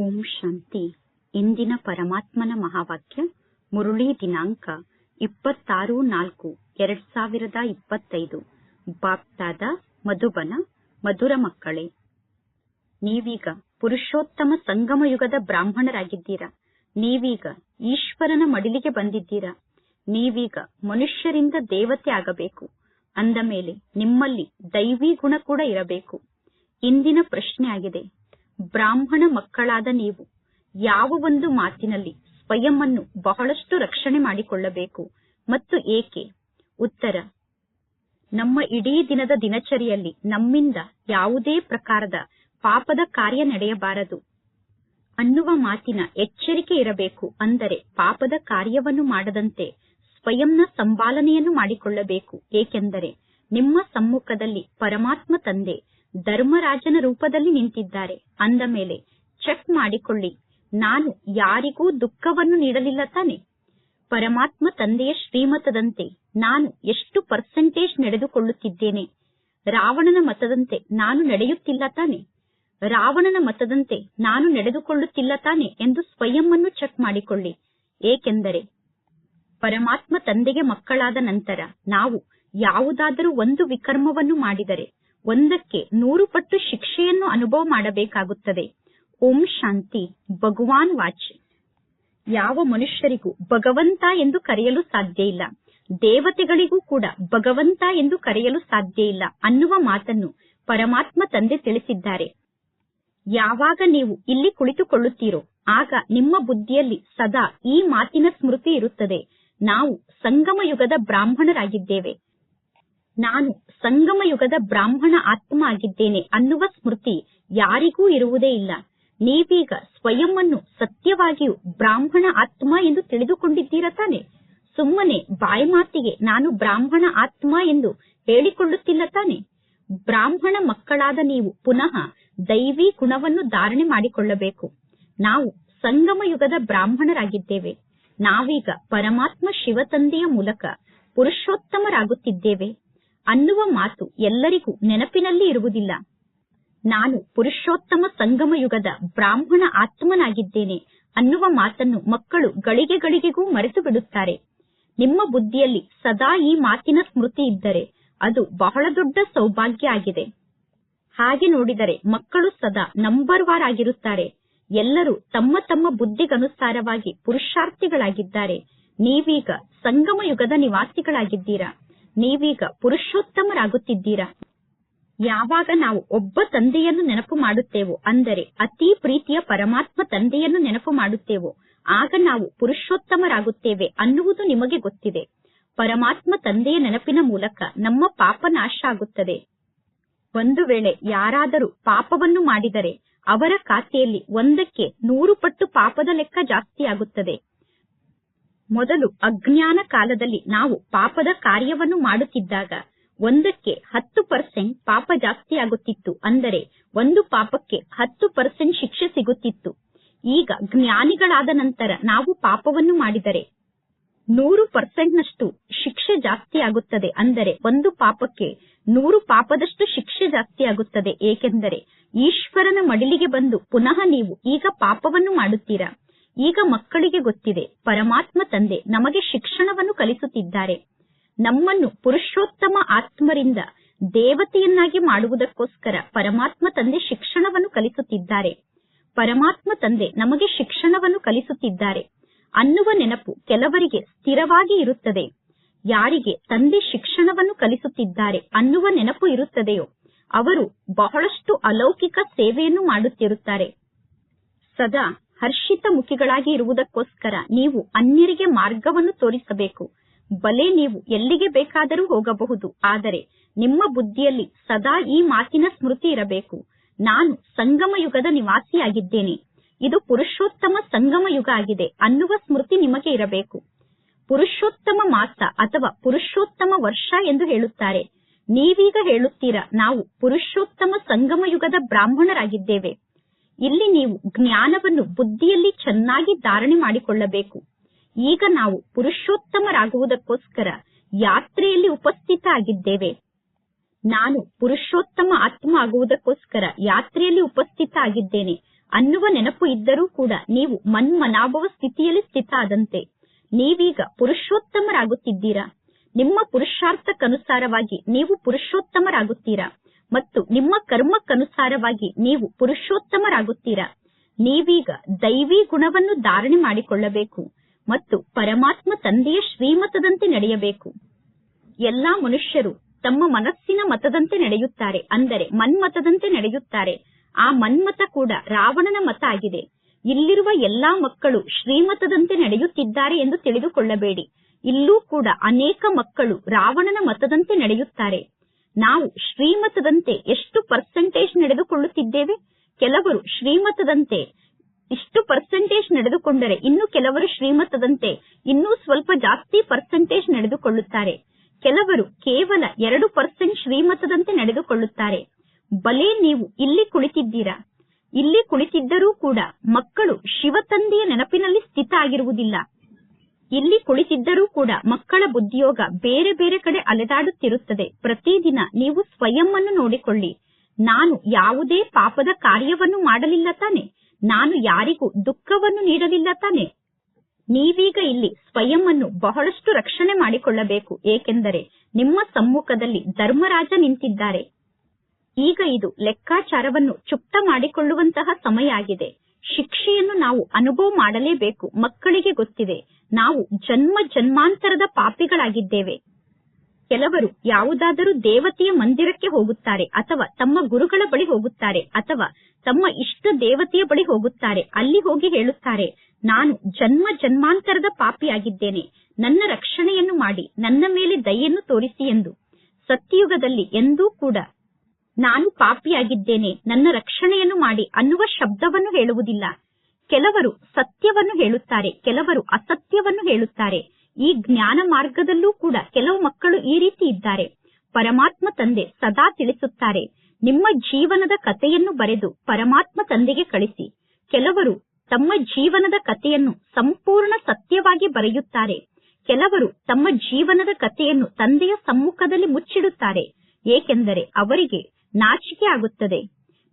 ಓಂ ಶಾಂತಿ. ಇಂದಿನ ಪರಮಾತ್ಮನ ಮಹಾವಾಕ್ಯ, ಮುರುಳಿ ದಿನಾಂಕ, ಇಪ್ಪತ್ತಾರು ನಾಲ್ಕು, ಎರಡ್ ಸಾವಿರದ ಇಪ್ಪತ್ತೈದು. ಬಾಪ್ತಾದ ಮಧುಬನ, ಮಧುರ ಮಕ್ಕಳೇ. ನೀವೀಗ ಪುರುಷೋತ್ತಮ ಸಂಗಮ ಯುಗದ ಬ್ರಾಹ್ಮಣರಾಗಿದ್ದೀರಾ? ನೀವೀಗ ಈಶ್ವರನ ಮಡಿಲಿಗೆ ಬಂದಿದ್ದೀರಾ? ನೀವೀಗ ಮನುಷ್ಯರಿಂದ ದೇವತೆ ಆಗಬೇಕು. ಅಂದ ಮೇಲೆ ನಿಮ್ಮಲ್ಲಿ ದೈವಿ ಗುಣ ಕೂಡ ಇರಬೇಕು. ಇಂದಿನ ಪ್ರಶ್ನೆ ಆಗಿದೆ ಬ್ರಾಹ್ಮಣ ಮಕ್ಕಳಾದ ನೀವು, ಯಾವ ಒಂದು ಮಾತಿನಲ್ಲಿ ಸ್ವಯಂ ಅನ್ನು ಬಹಳಷ್ಟು ರಕ್ಷಣೆ ಮಾಡಿಕೊಳ್ಳಬೇಕು ಮತ್ತು ಏಕೆ? ಉತ್ತರ, ನಮ್ಮ ಇಡೀ ದಿನದ ದಿನಚರಿಯಲ್ಲಿ ನಮ್ಮಿಂದ ಯಾವುದೇ ಪ್ರಕಾರದ ಪಾಪದ ಕಾರ್ಯ ನಡೆಯಬಾರದು. ಅನ್ನುವ ಮಾತಿನ ಎಚ್ಚರಿಕೆ ಇರಬೇಕು ಅಂದರೆ ಪಾಪದ ಕಾರ್ಯವನ್ನು ಮಾಡದಂತೆ ಸ್ವಯಂನ ಸಂಪಾಲನೆಯನ್ನು ಮಾಡಿಕೊಳ್ಳಬೇಕು. ಏಕೆಂದರೆ ನಿಮ್ಮ ಸಮ್ಮುಖದಲ್ಲಿ ಪರಮಾತ್ಮ ತಂದೆ ಧರ್ಮರಾಜನ ರೂಪದಲ್ಲಿ ನಿಂತಿದ್ದಾರೆ. ಅಂದ ಮೇಲೆ ಚೆಕ್ ಮಾಡಿಕೊಳ್ಳಿ. ನಾನು ಯಾರಿಗೂ ದುಃಖವನ್ನು ನೀಡಲಿಲ್ಲ ತಾನೆ. ಪರಮಾತ್ಮ ತಂದೆಯ ಶ್ರೀಮತದಂತೆ ನಾನು ಎಷ್ಟು ಪರ್ಸೆಂಟೇಜ್ ನಡೆದುಕೊಳ್ಳುತ್ತಿದ್ದೇನೆ. ರಾವಣನ ಮತದಂತೆ ನಾನು ನಡೆಯುತ್ತಿಲ್ಲ ತಾನೆ. ರಾವಣನ ಮತದಂತೆ ನಾನು ನಡೆದುಕೊಳ್ಳುತ್ತಿಲ್ಲ ತಾನೆ ಎಂದು ಸ್ವಯಂ ಚೆಕ್ ಮಾಡಿಕೊಳ್ಳಿ. ಏಕೆಂದರೆ, ಪರಮಾತ್ಮ ತಂದೆಗೆ ಮಕ್ಕಳಾದ ನಂತರ ನಾವು ಯಾವುದಾದರೂ ಒಂದು ವಿಕರ್ಮವನ್ನು ಮಾಡಿದರೆ ಒಂದಕ್ಕೆ ನೂರು ಪಟ್ಟು ಶಿಕ್ಷೆಯನ್ನು ಅನುಭವ ಮಾಡಬೇಕಾಗುತ್ತದೆ. ಓಂ ಶಾಂತಿ, ಭಗವಾನ್ ವಾಚ್. ಯಾವ ಮನುಷ್ಯರಿಗೂ ಭಗವಂತ ಎಂದು ಕರೆಯಲು ಸಾಧ್ಯ ಇಲ್ಲ. ದೇವತೆಗಳಿಗೂ ಕೂಡ ಭಗವಂತ ಎಂದು ಕರೆಯಲು ಸಾಧ್ಯ ಇಲ್ಲ ಅನ್ನುವ ಮಾತನ್ನು ಪರಮಾತ್ಮ ತಂದೆ ತಿಳಿಸಿದ್ದಾರೆ. ಯಾವಾಗ ನೀವು ಇಲ್ಲಿ ಕುಳಿತುಕೊಳ್ಳುತ್ತೀರೋ, ಆಗ ನಿಮ್ಮ ಬುದ್ಧಿಯಲ್ಲಿ ಸದಾ ಈ ಮಾತಿನ ಸ್ಮೃತಿ ಇರುತ್ತದೆ. ನಾವು ಸಂಗಮ ಯುಗದ ಬ್ರಾಹ್ಮಣರಾಗಿದ್ದೇವೆ. ನಾನು ಸಂಗಮ ಯುಗದ ಬ್ರಾಹ್ಮಣ ಆತ್ಮ ಆಗಿದ್ದೇನೆ ಅನ್ನುವ ಸ್ಮೃತಿ ಯಾರಿಗೂ ಇರುವುದೇ ಇಲ್ಲ. ನೀವೀಗ ಸ್ವಯಂ ಅನ್ನು ಸತ್ಯವಾಗಿಯೂ ಬ್ರಾಹ್ಮಣ ಆತ್ಮ ಎಂದು ತಿಳಿದುಕೊಂಡಿದ್ದೀರ ತಾನೆ? ಸುಮ್ಮನೆ ಬಾಯಿ ಮಾತಿಗೆ ನಾನು ಬ್ರಾಹ್ಮಣ ಆತ್ಮ ಎಂದು ಹೇಳಿಕೊಳ್ಳುತ್ತಿಲ್ಲ ತಾನೆ? ಬ್ರಾಹ್ಮಣ ಮಕ್ಕಳಾದ ನೀವು ಪುನಃ ದೈವಿ ಗುಣವನ್ನು ಧಾರಣೆ ಮಾಡಿಕೊಳ್ಳಬೇಕು. ನಾವು ಸಂಗಮ ಯುಗದ ಬ್ರಾಹ್ಮಣರಾಗಿದ್ದೇವೆ. ನಾವೀಗ ಪರಮಾತ್ಮ ಶಿವತಂದೆಯ ಮೂಲಕ ಪುರುಷೋತ್ತಮರಾಗುತ್ತಿದ್ದೇವೆ. ಅನ್ನುವ ಮಾತು ಎಲ್ಲರಿಗೂ ನೆನಪಿನಲ್ಲಿ ಇರುವುದಿಲ್ಲ. ನಾನು ಪುರುಷೋತ್ತಮ ಸಂಗಮ ಯುಗದ ಬ್ರಾಹ್ಮಣ ಆತ್ಮನಾಗಿದ್ದೇನೆ ಅನ್ನುವ ಮಾತನ್ನು ಮಕ್ಕಳು ಗಳಿಗೆ ಗಳಿಗೆಗೂ ಮರೆತು ಬಿಡುತ್ತಾರೆ. ನಿಮ್ಮ ಬುದ್ಧಿಯಲ್ಲಿ ಸದಾ ಈ ಮಾತಿನ ಸ್ಮೃತಿ ಇದ್ದರೆ ಅದು ಬಹಳ ದೊಡ್ಡ ಸೌಭಾಗ್ಯ ಆಗಿದೆ. ಹಾಗೆ ನೋಡಿದರೆ ಮಕ್ಕಳು ಸದಾ ನಂಬರ್ ವಾರ್ ಆಗಿರುತ್ತಾರೆ. ಎಲ್ಲರೂ ತಮ್ಮ ತಮ್ಮ ಬುದ್ಧಿಗನುಸಾರವಾಗಿ ಪುರುಷಾರ್ಥಿಗಳಾಗಿದ್ದಾರೆ. ನೀವೀಗ ಸಂಗಮ ಯುಗದ ನಿವಾಸಿಗಳಾಗಿದ್ದೀರಾ? ನೀವೀಗ ಪುರುಷೋತ್ತಮರಾಗುತ್ತಿದ್ದೀರಾ? ಯಾವಾಗ ನಾವು ಒಬ್ಬ ತಂದೆಯನ್ನು ನೆನಪು ಮಾಡುತ್ತೇವೋ, ಅಂದರೆ ಅತಿ ಪ್ರೀತಿಯ ಪರಮಾತ್ಮ ತಂದೆಯನ್ನು ನೆನಪು ಮಾಡುತ್ತೇವೋ, ಆಗ ನಾವು ಪುರುಷೋತ್ತಮರಾಗುತ್ತೇವೆ ಅನ್ನುವುದು ನಿಮಗೆ ಗೊತ್ತಿದೆ. ಪರಮಾತ್ಮ ತಂದೆಯ ನೆನಪಿನ ಮೂಲಕ ನಮ್ಮ ಪಾಪ ನಾಶ ಆಗುತ್ತದೆ ಒಂದು ವೇಳೆ ಯಾರಾದರೂ ಪಾಪವನ್ನು ಮಾಡಿದರೆ, ಅವರ ಖಾತೆಯಲ್ಲಿ ಒಂದಕ್ಕೆ ನೂರು ಪಟ್ಟು ಪಾಪದ ಲೆಕ್ಕ ಜಾಸ್ತಿಯಾಗುತ್ತದೆ. ಮೊದಲು ಅಜ್ಞಾನ ಕಾಲದಲ್ಲಿ ನಾವು ಪಾಪದ ಕಾರ್ಯವನ್ನು ಮಾಡುತ್ತಿದ್ದಾಗ ಒಂದಕ್ಕೆ ಹತ್ತು ಪರ್ಸೆಂಟ್ ಪಾಪ ಜಾಸ್ತಿ ಆಗುತ್ತಿತ್ತು. ಅಂದರೆ ಒಂದು ಪಾಪಕ್ಕೆ ಹತ್ತು ಪರ್ಸೆಂಟ್ ಶಿಕ್ಷೆ ಸಿಗುತ್ತಿತ್ತು. ಈಗ ಜ್ಞಾನಿಗಳಾದ ನಂತರ ನಾವು ಪಾಪವನ್ನು ಮಾಡಿದರೆ ನೂರು ಪರ್ಸೆಂಟ್ನಷ್ಟು ಶಿಕ್ಷೆ ಜಾಸ್ತಿ ಆಗುತ್ತದೆ. ಅಂದರೆ ಒಂದು ಪಾಪಕ್ಕೆ ನೂರು ಪಾಪದಷ್ಟು ಶಿಕ್ಷೆ ಜಾಸ್ತಿ ಆಗುತ್ತದೆ. ಏಕೆಂದರೆ ಈಶ್ವರನ ಮಡಿಲಿಗೆ ಬಂದು ಪುನಃ ನೀವು ಈಗ ಪಾಪವನ್ನು ಮಾಡುತ್ತೀರಾ? ಈಗ ಮಕ್ಕಳಿಗೆ ಗೊತ್ತಿದೆ, ಪರಮಾತ್ಮ ತಂದೆ ನಮಗೆ ಶಿಕ್ಷಣವನ್ನು ಕಲಿಸುತ್ತಿದ್ದಾರೆ. ನಮ್ಮನ್ನು ಪುರುಷೋತ್ತಮ ಆತ್ಮರಿಂದ ದೇವತೆಯನ್ನಾಗಿ ಮಾಡುವುದಕ್ಕೋಸ್ಕರ ಪರಮಾತ್ಮ ತಂದೆ ಶಿಕ್ಷಣವನ್ನು ಕಲಿಸುತ್ತಿದ್ದಾರೆ. ಪರಮಾತ್ಮ ತಂದೆ ನಮಗೆ ಶಿಕ್ಷಣವನ್ನು ಕಲಿಸುತ್ತಿದ್ದಾರೆ. ಅನ್ನುವ ನೆನಪು ಕೆಲವರಿಗೆ ಸ್ಥಿರವಾಗಿ ಇರುತ್ತದೆ. ಯಾರಿಗೆ ತಂದೆ ಶಿಕ್ಷಣವನ್ನು ಕಲಿಸುತ್ತಿದ್ದಾರೆ ಅನ್ನುವ ನೆನಪು ಇರುತ್ತದೆಯೋ, ಅವರು ಬಹಳಷ್ಟು ಅಲೌಕಿಕ ಸೇವೆಯನ್ನು ಮಾಡುತ್ತಿರುತ್ತಾರೆ. ಸದಾ ಹರ್ಷಿತ ಮುಖಿಗಳಾಗಿ ಇರುವುದಕ್ಕೋಸ್ಕರ ನೀವು ಅನ್ಯರಿಗೆ ಮಾರ್ಗವನ್ನು ತೋರಿಸಬೇಕು. ಬಲೆ ನೀವು ಎಲ್ಲಿಗೆ ಬೇಕಾದರೂ ಹೋಗಬಹುದು. ಆದರೆ ನಿಮ್ಮ ಬುದ್ಧಿಯಲ್ಲಿ ಸದಾ ಈ ಮಾತಿನ ಸ್ಮೃತಿ ಇರಬೇಕು. ನಾನು ಸಂಗಮ ಯುಗದ ನಿವಾಸಿಯಾಗಿದ್ದೇನೆ. ಇದು ಪುರುಷೋತ್ತಮ ಸಂಗಮ ಯುಗ ಆಗಿದೆ ಅನ್ನುವ ಸ್ಮೃತಿ ನಿಮಗೆ ಇರಬೇಕು. ಪುರುಷೋತ್ತಮ ಮಾಸ ಅಥವಾ ಪುರುಷೋತ್ತಮ ವರ್ಷ ಎಂದು ಹೇಳುತ್ತಾರೆ. ನೀವೀಗ ಹೇಳುತ್ತೀರಾ, ನಾವು ಪುರುಷೋತ್ತಮ ಸಂಗಮ ಯುಗದ ಬ್ರಾಹ್ಮಣರಾಗಿದ್ದೇವೆ. ಇಲ್ಲಿ ನೀವು ಜ್ಞಾನವನ್ನು ಬುದ್ಧಿಯಲ್ಲಿ ಚೆನ್ನಾಗಿ ಧಾರಣೆ ಮಾಡಿಕೊಳ್ಳಬೇಕು. ಈಗ ನಾವು ಪುರುಷೋತ್ತಮರಾಗುವುದಕ್ಕೋಸ್ಕರ ಯಾತ್ರೆಯಲ್ಲಿ ಉಪಸ್ಥಿತ ಆಗಿದ್ದೇವೆ ನಾನು ಪುರುಷೋತ್ತಮ ಆತ್ಮ ಆಗುವುದಕ್ಕೋಸ್ಕರ ಯಾತ್ರೆಯಲ್ಲಿ ಉಪಸ್ಥಿತ ಆಗಿದ್ದೇನೆ ಅನ್ನುವ ನೆನಪು ಇದ್ದರೂ ಕೂಡ ನೀವು ಮನ್ಮನಾಭವ ಸ್ಥಿತಿಯಲ್ಲಿ ಸ್ಥಿತ ಆದಂತೆ ನೀವೀಗ ಪುರುಷೋತ್ತಮರಾಗುತ್ತಿದ್ದೀರಾ? ನಿಮ್ಮ ಪುರುಷಾರ್ಥಕ್ಕನುಸಾರವಾಗಿ ನೀವು ಪುರುಷೋತ್ತಮರಾಗುತ್ತೀರಾ? ಮತ್ತು ನಿಮ್ಮ ಕರ್ಮಕ್ಕನುಸಾರವಾಗಿ ನೀವು ಪುರುಷೋತ್ತಮರಾಗುತ್ತೀರಾ? ನೀವೀಗ ದೈವಿ ಗುಣವನ್ನು ಧಾರಣೆ ಮಾಡಿಕೊಳ್ಳಬೇಕು ಮತ್ತು ಪರಮಾತ್ಮ ತಂದೆಯ ಶ್ರೀಮತದಂತೆ ನಡೆಯಬೇಕು. ಎಲ್ಲಾ ಮನುಷ್ಯರು ತಮ್ಮ ಮನಸ್ಸಿನ ಮತದಂತೆ ನಡೆಯುತ್ತಾರೆ, ಅಂದರೆ ಮನ್ಮತದಂತೆ ನಡೆಯುತ್ತಾರೆ. ಆ ಮನ್ಮತ ಕೂಡ ರಾವಣನ ಮತ ಆಗಿದೆ. ಇಲ್ಲಿರುವ ಎಲ್ಲಾ ಮಕ್ಕಳು ಶ್ರೀಮತದಂತೆ ನಡೆಯುತ್ತಿದ್ದಾರೆ ಎಂದು ತಿಳಿದುಕೊಳ್ಳಬೇಡಿ. ಇಲ್ಲೂ ಕೂಡ ಅನೇಕ ಮಕ್ಕಳು ರಾವಣನ ಮತದಂತೆ ನಡೆಯುತ್ತಾರೆ. ನಾವು ಶ್ರೀಮತದಂತೆ ಎಷ್ಟು ಪರ್ಸೆಂಟೇಜ್ ನಡೆದುಕೊಳ್ಳುತ್ತಿದ್ದೇವೆ? ಕೆಲವರು ಶ್ರೀಮತದಂತೆ ಇಷ್ಟು ಪರ್ಸೆಂಟೇಜ್ ನಡೆದುಕೊಂಡರೆ ಇನ್ನು ಕೆಲವರು ಶ್ರೀಮತದಂತೆ ಇನ್ನೂ ಸ್ವಲ್ಪ ಜಾಸ್ತಿ ಪರ್ಸೆಂಟೇಜ್ ನಡೆದುಕೊಳ್ಳುತ್ತಾರೆ. ಕೆಲವರು ಕೇವಲ ಎರಡು ಪರ್ಸೆಂಟ್ ಶ್ರೀಮತದಂತೆ ನಡೆದುಕೊಳ್ಳುತ್ತಾರೆ. ಬಲೆ ನೀವು ಇಲ್ಲಿ ಕುಳಿತಿದ್ದೀರಾ? ಇಲ್ಲಿ ಕುಳಿತಿದ್ದರೂ ಕೂಡ ಮಕ್ಕಳು ಶಿವತಂದೆಯ ನೆನಪಿನಲ್ಲಿ ಸ್ಥಿತ ಆಗಿರುವುದಿಲ್ಲ. ಇಲ್ಲಿ ಕುಳಿತಿದ್ದರೂ ಕೂಡ ಮಕ್ಕಳ ಬುದ್ಧಿಯೋಗ ಬೇರೆ ಬೇರೆ ಕಡೆ ಅಲೆದಾಡುತ್ತಿರುತ್ತದೆ. ಪ್ರತಿದಿನ ನೀವು ಸ್ವಯಂನ್ನು ನೋಡಿಕೊಳ್ಳಿ. ನಾನು ಯಾವುದೇ ಪಾಪದ ಕಾರ್ಯವನ್ನು ಮಾಡಲಿಲ್ಲ ತಾನೆ. ನಾನು ಯಾರಿಗೂ ದುಃಖವನ್ನು ನೀಡಲಿಲ್ಲ ತಾನೆ. ನೀವೀಗ ಇಲ್ಲಿ ಸ್ವಯಂ ಅನ್ನು ಬಹಳಷ್ಟು ರಕ್ಷಣೆ ಮಾಡಿಕೊಳ್ಳಬೇಕು. ಏಕೆಂದರೆ ನಿಮ್ಮ ಸಮ್ಮುಖದಲ್ಲಿ ಧರ್ಮರಾಜ ನಿಂತಿದ್ದಾರೆ. ಈಗ ಇದು ಲೆಕ್ಕಾಚಾರವನ್ನು ಚುಪ್ತ ಮಾಡಿಕೊಳ್ಳುವಂತಹ ಸಮಯ ಆಗಿದೆ. ಶಿಕ್ಷೆಯನ್ನು ನಾವು ಅನುಭವ ಮಾಡಲೇಬೇಕು. ಮಕ್ಕಳಿಗೆ ಗೊತ್ತಿದೆ, ನಾವು ಜನ್ಮ ಜನ್ಮಾಂತರದ ಪಾಪಿಗಳಾಗಿದ್ದೇವೆ. ಕೆಲವರು ಯಾವುದಾದರೂ ದೇವತೆಯ ಮಂದಿರಕ್ಕೆ ಹೋಗುತ್ತಾರೆ ಅಥವಾ ತಮ್ಮ ಗುರುಗಳ ಬಳಿ ಹೋಗುತ್ತಾರೆ ಅಥವಾ ತಮ್ಮ ಇಷ್ಟ ದೇವತೆಯ ಬಳಿ ಹೋಗುತ್ತಾರೆ. ಅಲ್ಲಿ ಹೋಗಿ ಹೇಳುತ್ತಾರೆ, ನಾನು ಜನ್ಮ ಜನ್ಮಾಂತರದ ಪಾಪಿಯಾಗಿದ್ದೇನೆ, ನನ್ನ ರಕ್ಷಣೆಯನ್ನು ಮಾಡಿ, ನನ್ನ ಮೇಲೆ ದಯೆಯನ್ನು ತೋರಿಸಿ ಎಂದು. ಸತ್ಯಯುಗದಲ್ಲಿ ಎಂದೂ ಕೂಡ ನಾನು ಪಾಪಿಯಾಗಿದ್ದೇನೆ, ನನ್ನ ರಕ್ಷಣೆಯನ್ನು ಮಾಡಿ ಅನ್ನುವ ಶಬ್ದವನ್ನು ಹೇಳುವುದಿಲ್ಲ. ಕೆಲವರು ಸತ್ಯವನ್ನು ಹೇಳುತ್ತಾರೆ, ಕೆಲವರು ಅಸತ್ಯವನ್ನು ಹೇಳುತ್ತಾರೆ. ಈ ಜ್ಞಾನ ಮಾರ್ಗದಲ್ಲೂ ಕೂಡ ಕೆಲವು ಮಕ್ಕಳು ಈ ರೀತಿ ಇದ್ದಾರೆ. ಪರಮಾತ್ಮ ತಂದೆ ಸದಾ ತಿಳಿಸುತ್ತಾರೆ, ನಿಮ್ಮ ಜೀವನದ ಕಥೆಯನ್ನು ಬರೆದು ಪರಮಾತ್ಮ ತಂದೆಗೆ ಕಳಿಸಿ. ಕೆಲವರು ತಮ್ಮ ಜೀವನದ ಕಥೆಯನ್ನು ಸಂಪೂರ್ಣ ಸತ್ಯವಾಗಿ ಬರೆಯುತ್ತಾರೆ. ಕೆಲವರು ತಮ್ಮ ಜೀವನದ ಕಥೆಯನ್ನು ತಂದೆಯ ಸಮ್ಮುಖದಲ್ಲಿ ಮುಚ್ಚಿಡುತ್ತಾರೆ. ಏಕೆಂದರೆ ಅವರಿಗೆ ನಾಚಿಕೆ ಆಗುತ್ತದೆ.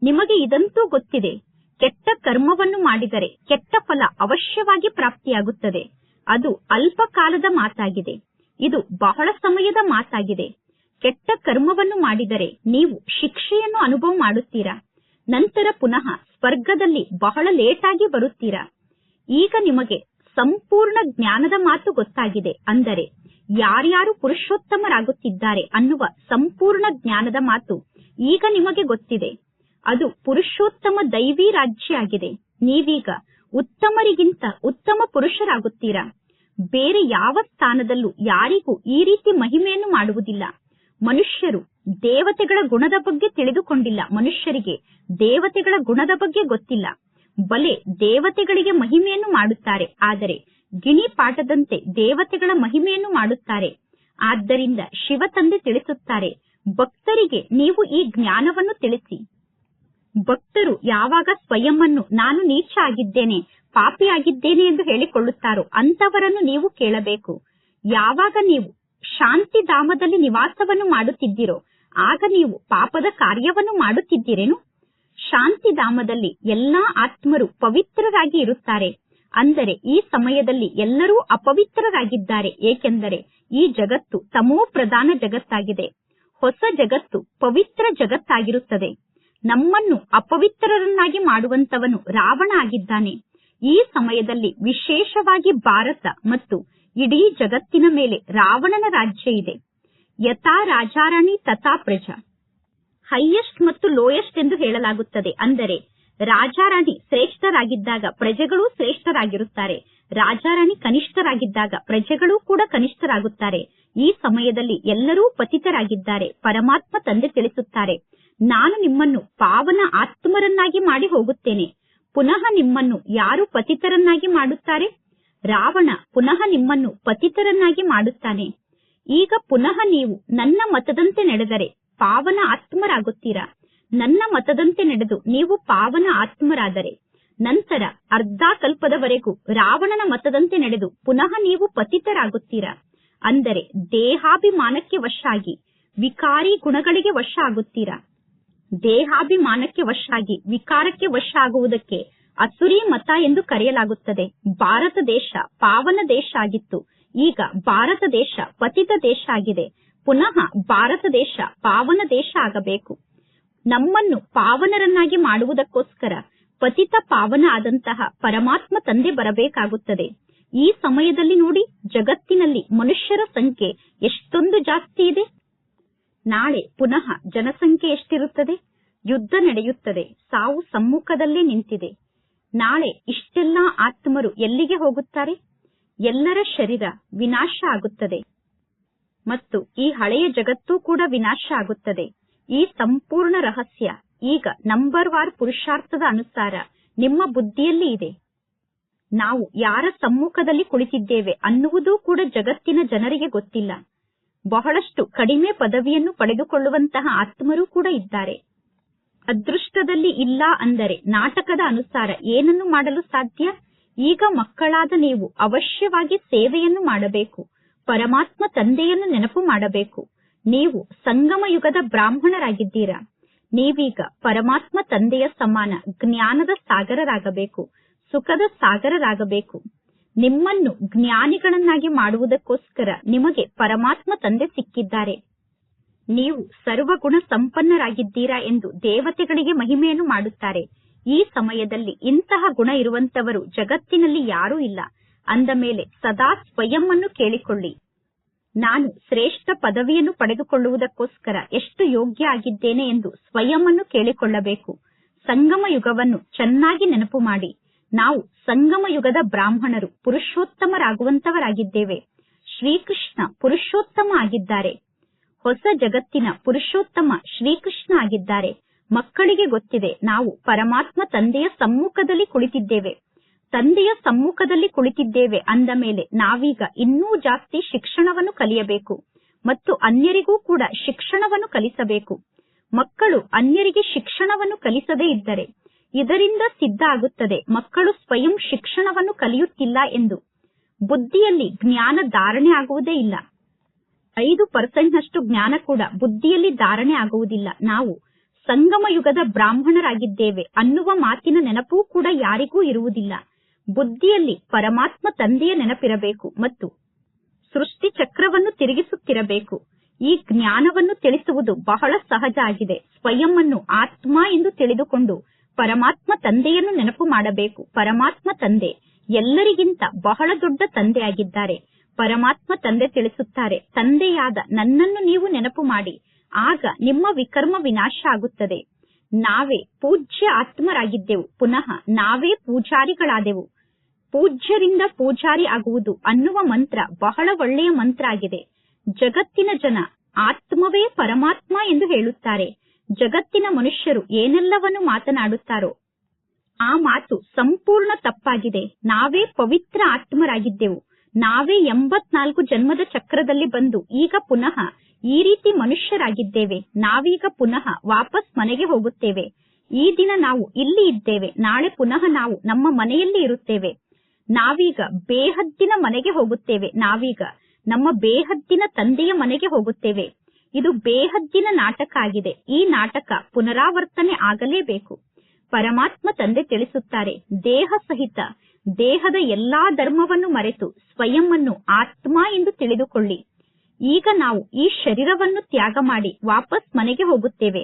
ನಿಮಗೆ ಇದಂತೂ ಗೊತ್ತಿದೆ, ಕೆಟ್ಟ ಕರ್ಮವನ್ನು ಮಾಡಿದರೆ ಕೆಟ್ಟ ಫಲ ಅವಶ್ಯವಾಗಿ ಪ್ರಾಪ್ತಿಯಾಗುತ್ತದೆ. ಅದು ಅಲ್ಪ ಕಾಲದ ಮಾತಾಗಿದೆ, ಇದು ಬಹಳ ಸಮಯದ ಮಾತಾಗಿದೆ. ಕೆಟ್ಟ ಕರ್ಮವನ್ನು ಮಾಡಿದರೆ ನೀವು ಶಿಕ್ಷೆಯನ್ನು ಅನುಭವ ಮಾಡುತ್ತೀರಾ? ನಂತರ ಪುನಃ ಸ್ವರ್ಗದಲ್ಲಿ ಬಹಳ ಲೇಟಾಗಿ ಬರುತ್ತೀರಾ? ಈಗ ನಿಮಗೆ ಸಂಪೂರ್ಣ ಜ್ಞಾನದ ಮಾತು ಗೊತ್ತಾಗಿದೆ, ಅಂದರೆ ಯಾರ್ಯಾರು ಪುರುಷೋತ್ತಮರಾಗುತ್ತಿದ್ದಾರೆ ಅನ್ನುವ ಸಂಪೂರ್ಣ ಜ್ಞಾನದ ಮಾತು ಈಗ ನಿಮಗೆ ಗೊತ್ತಿದೆ. ಅದು ಪುರುಷೋತ್ತಮ ದೈವಿ ರಾಜ್ಯ ಆಗಿದೆ ನೀವೀಗ ಉತ್ತಮರಿಗಿಂತ ಉತ್ತಮ ಪುರುಷರಾಗುತ್ತೀರಾ? ಬೇರೆ ಯಾವ ಸ್ಥಾನದಲ್ಲೂ ಯಾರಿಗೂ ಈ ರೀತಿ ಮಹಿಮೆಯನ್ನು ಮಾಡುವುದಿಲ್ಲ. ಮನುಷ್ಯರು ದೇವತೆಗಳ ಗುಣದ ಬಗ್ಗೆ ತಿಳಿದುಕೊಂಡಿಲ್ಲ. ಮನುಷ್ಯರಿಗೆ ದೇವತೆಗಳ ಗುಣದ ಬಗ್ಗೆ ಗೊತ್ತಿಲ್ಲ. ಬಲೆ ದೇವತೆಗಳಿಗೆ ಮಹಿಮೆಯನ್ನು ಮಾಡುತ್ತಾರೆ. ಆದರೆ ಗಿಣಿ ಪಾಠದಂತೆ ದೇವತೆಗಳ ಮಹಿಮೆಯನ್ನು ಮಾಡುತ್ತಾರೆ. ಆದ್ದರಿಂದ ಶಿವ ತಂದೆ ತಿಳಿಸುತ್ತಾರೆ, ಭಕ್ತರಿಗೆ ನೀವು ಈ ಜ್ಞಾನವನ್ನು ತಿಳಿಸಿ. ಭಕ್ತರು ಯಾವಾಗ ಸ್ವಯಂ ನಾನು ನೀಚ ಆಗಿದ್ದೇನೆ ಪಾಪಿಯಾಗಿದ್ದೇನೆ ಎಂದು ಹೇಳಿಕೊಳ್ಳುತ್ತಾರೋ ಅಂತವರನ್ನು ನೀವು ಕೇಳಬೇಕು. ಯಾವಾಗ ನೀವು ಶಾಂತಿ ಧಾಮದಲ್ಲಿ ನಿವಾಸವನ್ನು ಮಾಡುತ್ತಿದ್ದೀರೋ, ಆಗ ನೀವು ಪಾಪದ ಕಾರ್ಯವನ್ನು ಮಾಡುತ್ತಿದ್ದೀರೇನು? ಶಾಂತಿ ಧಾಮದಲ್ಲಿ ಎಲ್ಲಾ ಆತ್ಮರು ಪವಿತ್ರರಾಗಿ ಇರುತ್ತಾರೆ. ಅಂದರೆ ಈ ಸಮಯದಲ್ಲಿ ಎಲ್ಲರೂ ಅಪವಿತ್ರರಾಗಿದ್ದಾರೆ. ಏಕೆಂದರೆ ಈ ಜಗತ್ತು ತಮೋ ಪ್ರಧಾನ ಜಗತ್ತಾಗಿದೆ. ಹೊಸ ಜಗತ್ತು ಪವಿತ್ರ ಜಗತ್ತಾಗಿರುತ್ತದೆ. ನಮ್ಮನ್ನು ಅಪವಿತ್ರರನ್ನಾಗಿ ಮಾಡುವಂತವನು ರಾವಣ ಆಗಿದ್ದಾನೆ. ಈ ಸಮಯದಲ್ಲಿ ವಿಶೇಷವಾಗಿ ಭಾರತ ಮತ್ತು ಇಡೀ ಜಗತ್ತಿನ ಮೇಲೆ ರಾವಣನ ರಾಜ್ಯ ಇದೆ. ಯಥಾ ರಾಜಾರಾಣಿ ತಥಾ ಪ್ರಜಾ. ಹೈಯೆಸ್ಟ್ ಮತ್ತು ಲೋಯೆಸ್ಟ್ ಎಂದು ಹೇಳಲಾಗುತ್ತದೆ. ಅಂದರೆ ರಾಜಾರಾಣಿ ಶ್ರೇಷ್ಠರಾಗಿದ್ದಾಗ ಪ್ರಜೆಗಳೂ ಶ್ರೇಷ್ಠರಾಗಿರುತ್ತಾರೆ. ರಾಜಾರಾಣಿ ಕನಿಷ್ಠರಾಗಿದ್ದಾಗ ಪ್ರಜೆಗಳೂ ಕೂಡ ಕನಿಷ್ಠರಾಗುತ್ತಾರೆ. ಈ ಸಮಯದಲ್ಲಿ ಎಲ್ಲರೂ ಪತಿತರಾಗಿದ್ದಾರೆ. ಪರಮಾತ್ಮ ತಂದೆ ತಿಳಿಸುತ್ತಾರೆ. ನಾನು ನಿಮ್ಮನ್ನು ಪಾವನ ಆತ್ಮರನ್ನಾಗಿ ಮಾಡಿ ಹೋಗುತ್ತೇನೆ. ಪುನಃ ನಿಮ್ಮನ್ನು ಯಾರು ಪತಿತರನ್ನಾಗಿ ಮಾಡುತ್ತಾರೆ? ರಾವಣ ಪುನಃ ನಿಮ್ಮನ್ನು ಪತಿತರನ್ನಾಗಿ ಮಾಡುತ್ತಾನೆ. ಈಗ ಪುನಃ ನೀವು ನನ್ನ ಮತದಂತೆ ನಡೆದರೆ ಪಾವನ ಆತ್ಮರಾಗುತ್ತೀರಾ? ನನ್ನ ಮತದಂತೆ ನಡೆದು ನೀವು ಪಾವನ ಆತ್ಮರಾದರೆ, ನಂತರ ಅರ್ಧಾಕಲ್ಪದವರೆಗೂ ರಾವಣನ ಮತದಂತೆ ನಡೆದು ಪುನಃ ನೀವು ಪತಿತರಾಗುತ್ತೀರಾ? ಅಂದರೆ ದೇಹಾಭಿಮಾನಕ್ಕೆ ವಶಾಗಿ, ವಿಕಾರಿ ಗುಣಗಳಿಗೆ ವಶ ಆಗುತ್ತೀರಾ ದೇಹಾಭಿಮಾನಕ್ಕೆ ವಶಾಗಿ, ವಿಕಾರಕ್ಕೆ ವಶ ಆಗುವುದಕ್ಕೆ ಅಸುರಿ ಮತ ಎಂದು ಕರೆಯಲಾಗುತ್ತದೆ. ಭಾರತ ದೇಶ ಪಾವನ ದೇಶ ಆಗಿತ್ತು. ಈಗ ಭಾರತ ದೇಶ ಪತಿತ ದೇಶ ಆಗಿದೆ. ಪುನಃ ಭಾರತ ದೇಶ ಪಾವನ ದೇಶ ಆಗಬೇಕು. ನಮ್ಮನ್ನು ಪಾವನರನ್ನಾಗಿ ಮಾಡುವುದಕ್ಕೋಸ್ಕರ ಪತಿತ ಪಾವನ ಆದಂತಹ ಪರಮಾತ್ಮ ತಂದೆ ಬರಬೇಕಾಗುತ್ತದೆ. ಈ ಸಮಯದಲ್ಲಿ ನೋಡಿ ಜಗತ್ತಿನಲ್ಲಿ ಮನುಷ್ಯರ ಸಂಖ್ಯೆ ಎಷ್ಟೊಂದು ಜಾಸ್ತಿ ಇದೆ. ನಾಳೆ ಪುನಃ ಜನಸಂಖ್ಯೆ ಎಷ್ಟಿರುತ್ತದೆ? ಯುದ್ಧ ನಡೆಯುತ್ತದೆ. ಸಾವು ಸಮ್ಮುಖದಲ್ಲೇ ನಿಂತಿದೆ. ನಾಳೆ ಇಷ್ಟೆಲ್ಲಾ ಆತ್ಮರು ಎಲ್ಲಿಗೆ ಹೋಗುತ್ತಾರೆ? ಎಲ್ಲರ ಶರೀರ ವಿನಾಶ ಆಗುತ್ತದೆ. ಮತ್ತು ಈ ಹಳೆಯ ಜಗತ್ತು ಕೂಡ ವಿನಾಶ ಆಗುತ್ತದೆ. ಈ ಸಂಪೂರ್ಣ ರಹಸ್ಯ, ಈಗ ನಂಬರ್ ವಾರ್ ಪುರುಷಾರ್ಥದ ಅನುಸಾರ ನಿಮ್ಮ ಬುದ್ಧಿಯಲ್ಲಿ ಇದೆ. ನಾವು ಯಾರ ಸಮ್ಮುಖದಲ್ಲಿ ಕುಳಿತಿದ್ದೇವೆ ಅನ್ನುವುದೂ ಕೂಡ ಜಗತ್ತಿನ ಜನರಿಗೆ ಗೊತ್ತಿಲ್ಲ. ಬಹಳಷ್ಟು ಕಡಿಮೆ ಪದವಿಯನ್ನು ಪಡೆದುಕೊಳ್ಳುವಂತಹ ಆತ್ಮರೂ ಕೂಡ ಇದ್ದಾರೆ. ಅದೃಷ್ಟದಲ್ಲಿ ಇಲ್ಲ ಅಂದರೆ ನಾಟಕದ ಅನುಸಾರ ಏನನ್ನು ಮಾಡಲು ಸಾಧ್ಯ? ಈಗ ಮಕ್ಕಳಾದ ನೀವು ಅವಶ್ಯವಾಗಿ ಸೇವೆಯನ್ನು ಮಾಡಬೇಕು, ಪರಮಾತ್ಮ ತಂದೆಯನ್ನು ನೆನಪು ಮಾಡಬೇಕು. ನೀವು ಸಂಗಮ ಯುಗದ ಬ್ರಾಹ್ಮಣರಾಗಿದ್ದೀರಾ? ನೀವೀಗ ಪರಮಾತ್ಮ ತಂದೆಯ ಸಮಾನ ಜ್ಞಾನದ ಸಾಗರರಾಗಬೇಕು, ಸುಖದ ಸಾಗರರಾಗಬೇಕು. ನಿಮ್ಮನ್ನು ಜ್ಞಾನಿಗಳನ್ನಾಗಿ ಮಾಡುವುದಕ್ಕೋಸ್ಕರ ನಿಮಗೆ ಪರಮಾತ್ಮ ತಂದೆ ಸಿಕ್ಕಿದ್ದಾರೆ. ನೀವು ಸರ್ವಗುಣ ಸಂಪನ್ನರಾಗಿದ್ದೀರಾ ಎಂದು ದೇವತೆಗಳಿಗೆ ಮಹಿಮೆಯನ್ನು ಮಾಡುತ್ತಾರೆ. ಈ ಸಮಯದಲ್ಲಿ ಇಂತಹ ಗುಣ ಇರುವಂತವರು ಜಗತ್ತಿನಲ್ಲಿ ಯಾರೂ ಇಲ್ಲ. ಅಂದ ಮೇಲೆ ಸದಾ ಸ್ವಯಂ ಅನ್ನು ಕೇಳಿಕೊಳ್ಳಿ. ನಾನು ಶ್ರೇಷ್ಠ ಪದವಿಯನ್ನು ಪಡೆದುಕೊಳ್ಳುವುದಕ್ಕೋಸ್ಕರ ಎಷ್ಟು ಯೋಗ್ಯ ಆಗಿದ್ದೇನೆ ಎಂದು ಸ್ವಯಂ ಕೇಳಿಕೊಳ್ಳಬೇಕು. ಸಂಗಮ ಯುಗವನ್ನು ಚೆನ್ನಾಗಿ ನೆನಪು ಮಾಡಿ. ನಾವು ಸಂಗಮ ಯುಗದ ಬ್ರಾಹ್ಮಣರು, ಪುರುಷೋತ್ತಮರಾಗುವಂತವರಾಗಿದ್ದೇವೆ. ಶ್ರೀಕೃಷ್ಣ ಪುರುಷೋತ್ತಮ ಆಗಿದ್ದಾರೆ. ಹೊಸ ಜಗತ್ತಿನ ಪುರುಷೋತ್ತಮ ಶ್ರೀಕೃಷ್ಣ ಆಗಿದ್ದಾರೆ. ಮಕ್ಕಳಿಗೆ ಗೊತ್ತಿದೆ, ನಾವು ಪರಮಾತ್ಮ ತಂದೆಯ ಸಮ್ಮುಖದಲ್ಲಿ ಕುಳಿತಿದ್ದೇವೆ. ತಂದೆಯ ಸಮ್ಮುಖದಲ್ಲಿ ಕುಳಿತಿದ್ದೇವೆ ಅಂದ ಮೇಲೆ ನಾವೀಗ ಇನ್ನೂ ಜಾಸ್ತಿ ಶಿಕ್ಷಣವನ್ನು ಕಲಿಯಬೇಕು ಮತ್ತು ಅನ್ಯರಿಗೂ ಕೂಡ ಶಿಕ್ಷಣವನ್ನು ಕಲಿಸಬೇಕು. ಮಕ್ಕಳು ಅನ್ಯರಿಗೆ ಶಿಕ್ಷಣವನ್ನು ಕಲಿಸದೇ ಇದ್ದರೆ ಇದರಿಂದ ಸಿದ್ಧ ಆಗುತ್ತದೆ. ಮಕ್ಕಳು ಸ್ವಯಂ ಶಿಕ್ಷಣವನ್ನು ಕಲಿಯುತ್ತಿಲ್ಲ ಎಂದು. ಬುದ್ಧಿಯಲ್ಲಿ ಜ್ಞಾನ ಧಾರಣೆ ಆಗುವುದೇ ಇಲ್ಲ. ಐದು ಪರ್ಸೆಂಟ್ ನಷ್ಟು ಜ್ಞಾನ ಕೂಡ ಬುದ್ಧಿಯಲ್ಲಿ ಧಾರಣೆ ಆಗುವುದಿಲ್ಲ. ನಾವು ಸಂಗಮ ಯುಗದ ಬ್ರಾಹ್ಮಣರಾಗಿದ್ದೇವೆ ಅನ್ನುವ ಮಾತಿನ ನೆನಪೂ ಕೂಡ ಯಾರಿಗೂ ಇರುವುದಿಲ್ಲ. ಬುದ್ಧಿಯಲ್ಲಿ ಪರಮಾತ್ಮ ತಂದೆಯ ನೆನಪಿರಬೇಕು ಮತ್ತು ಸೃಷ್ಟಿ ಚಕ್ರವನ್ನು ತಿರುಗಿಸುತ್ತಿರಬೇಕು. ಈ ಜ್ಞಾನವನ್ನು ತಿಳಿಸುವುದು ಬಹಳ ಸಹಜ ಆಗಿದೆ. ಸ್ವಯಂ ಅನ್ನು ಆತ್ಮ ಎಂದು ತಿಳಿದುಕೊಂಡು ಪರಮಾತ್ಮ ತಂದೆಯನ್ನು ನೆನಪು ಮಾಡಬೇಕು. ಪರಮಾತ್ಮ ತಂದೆ ಎಲ್ಲರಿಗಿಂತ ಬಹಳ ದೊಡ್ಡ ತಂದೆಯಾಗಿದ್ದಾರೆ ಪರಮಾತ್ಮ ತಂದೆ ತಿಳಿಸುತ್ತಾರೆ, ತಂದೆಯಾದ ನನ್ನನ್ನು ನೀವು ನೆನಪು ಮಾಡಿ, ಆಗ ನಿಮ್ಮ ವಿಕರ್ಮ ವಿನಾಶ ಆಗುತ್ತದೆ. ನಾವೇ ಪೂಜ್ಯ ಆತ್ಮರಾಗಿದ್ದೆವು. ಪುನಃ ನಾವೇ ಪೂಜಾರಿಗಳಾದೆವು. ಪೂಜ್ಯರಿಂದ ಪೂಜಾರಿ ಆಗುವುದು ಅನ್ನುವ ಮಂತ್ರ ಬಹಳ ಒಳ್ಳೆಯ ಮಂತ್ರ ಆಗಿದೆ. ಜಗತ್ತಿನ ಜನ ಆತ್ಮವೇ ಪರಮಾತ್ಮ ಎಂದು ಹೇಳುತ್ತಾರೆ. ಜಗತ್ತಿನ ಮನುಷ್ಯರು ಏನೆಲ್ಲವನ್ನು ಮಾತನಾಡುತ್ತಾರೋ ಆ ಮಾತು ಸಂಪೂರ್ಣ ತಪ್ಪಾಗಿದೆ. ನಾವೇ ಪವಿತ್ರ ಆತ್ಮರಾಗಿದ್ದೆವು. ನಾವೇ ಎಂಬತ್ನಾಲ್ಕು ಜನ್ಮದ ಚಕ್ರದಲ್ಲಿ ಬಂದು ಈಗ ಪುನಃ ಈ ರೀತಿ ಮನುಷ್ಯರಾಗಿದ್ದೇವೆ. ನಾವೀಗ ಪುನಃ ವಾಪಸ್ ಮನೆಗೆ ಹೋಗುತ್ತೇವೆ. ಈ ದಿನ ನಾವು ಇಲ್ಲಿ ಇದ್ದೇವೆ. ನಾಳೆ ಪುನಃ ನಾವು ನಮ್ಮ ಮನೆಯಲ್ಲಿ ಇರುತ್ತೇವೆ. ನಾವೀಗ ಬೇಹದ್ದಿನ ಮನೆಗೆ ಹೋಗುತ್ತೇವೆ. ನಾವೀಗ ನಮ್ಮ ಬೇಹದ್ದಿನ ತಂದೆಯ ಮನೆಗೆ ಹೋಗುತ್ತೇವೆ. ಇದು ಬೇಹದ್ದಿನ ನಾಟಕ ಆಗಿದೆ. ಈ ನಾಟಕ ಪುನರಾವರ್ತನೆ ಆಗಲೇಬೇಕು. ಪರಮಾತ್ಮ ತಂದೆ ತಿಳಿಸುತ್ತಾರೆ, ದೇಹ ಸಹಿತ ದೇಹದ ಎಲ್ಲಾ ಧರ್ಮವನ್ನು ಮರೆತು ಸ್ವಯಂ ಆತ್ಮ ಎಂದು ತಿಳಿದುಕೊಳ್ಳಿ. ಈಗ ನಾವು ಈ ಶರೀರವನ್ನು ತ್ಯಾಗ ಮಾಡಿ ವಾಪಸ್ ಮನೆಗೆ ಹೋಗುತ್ತೇವೆ.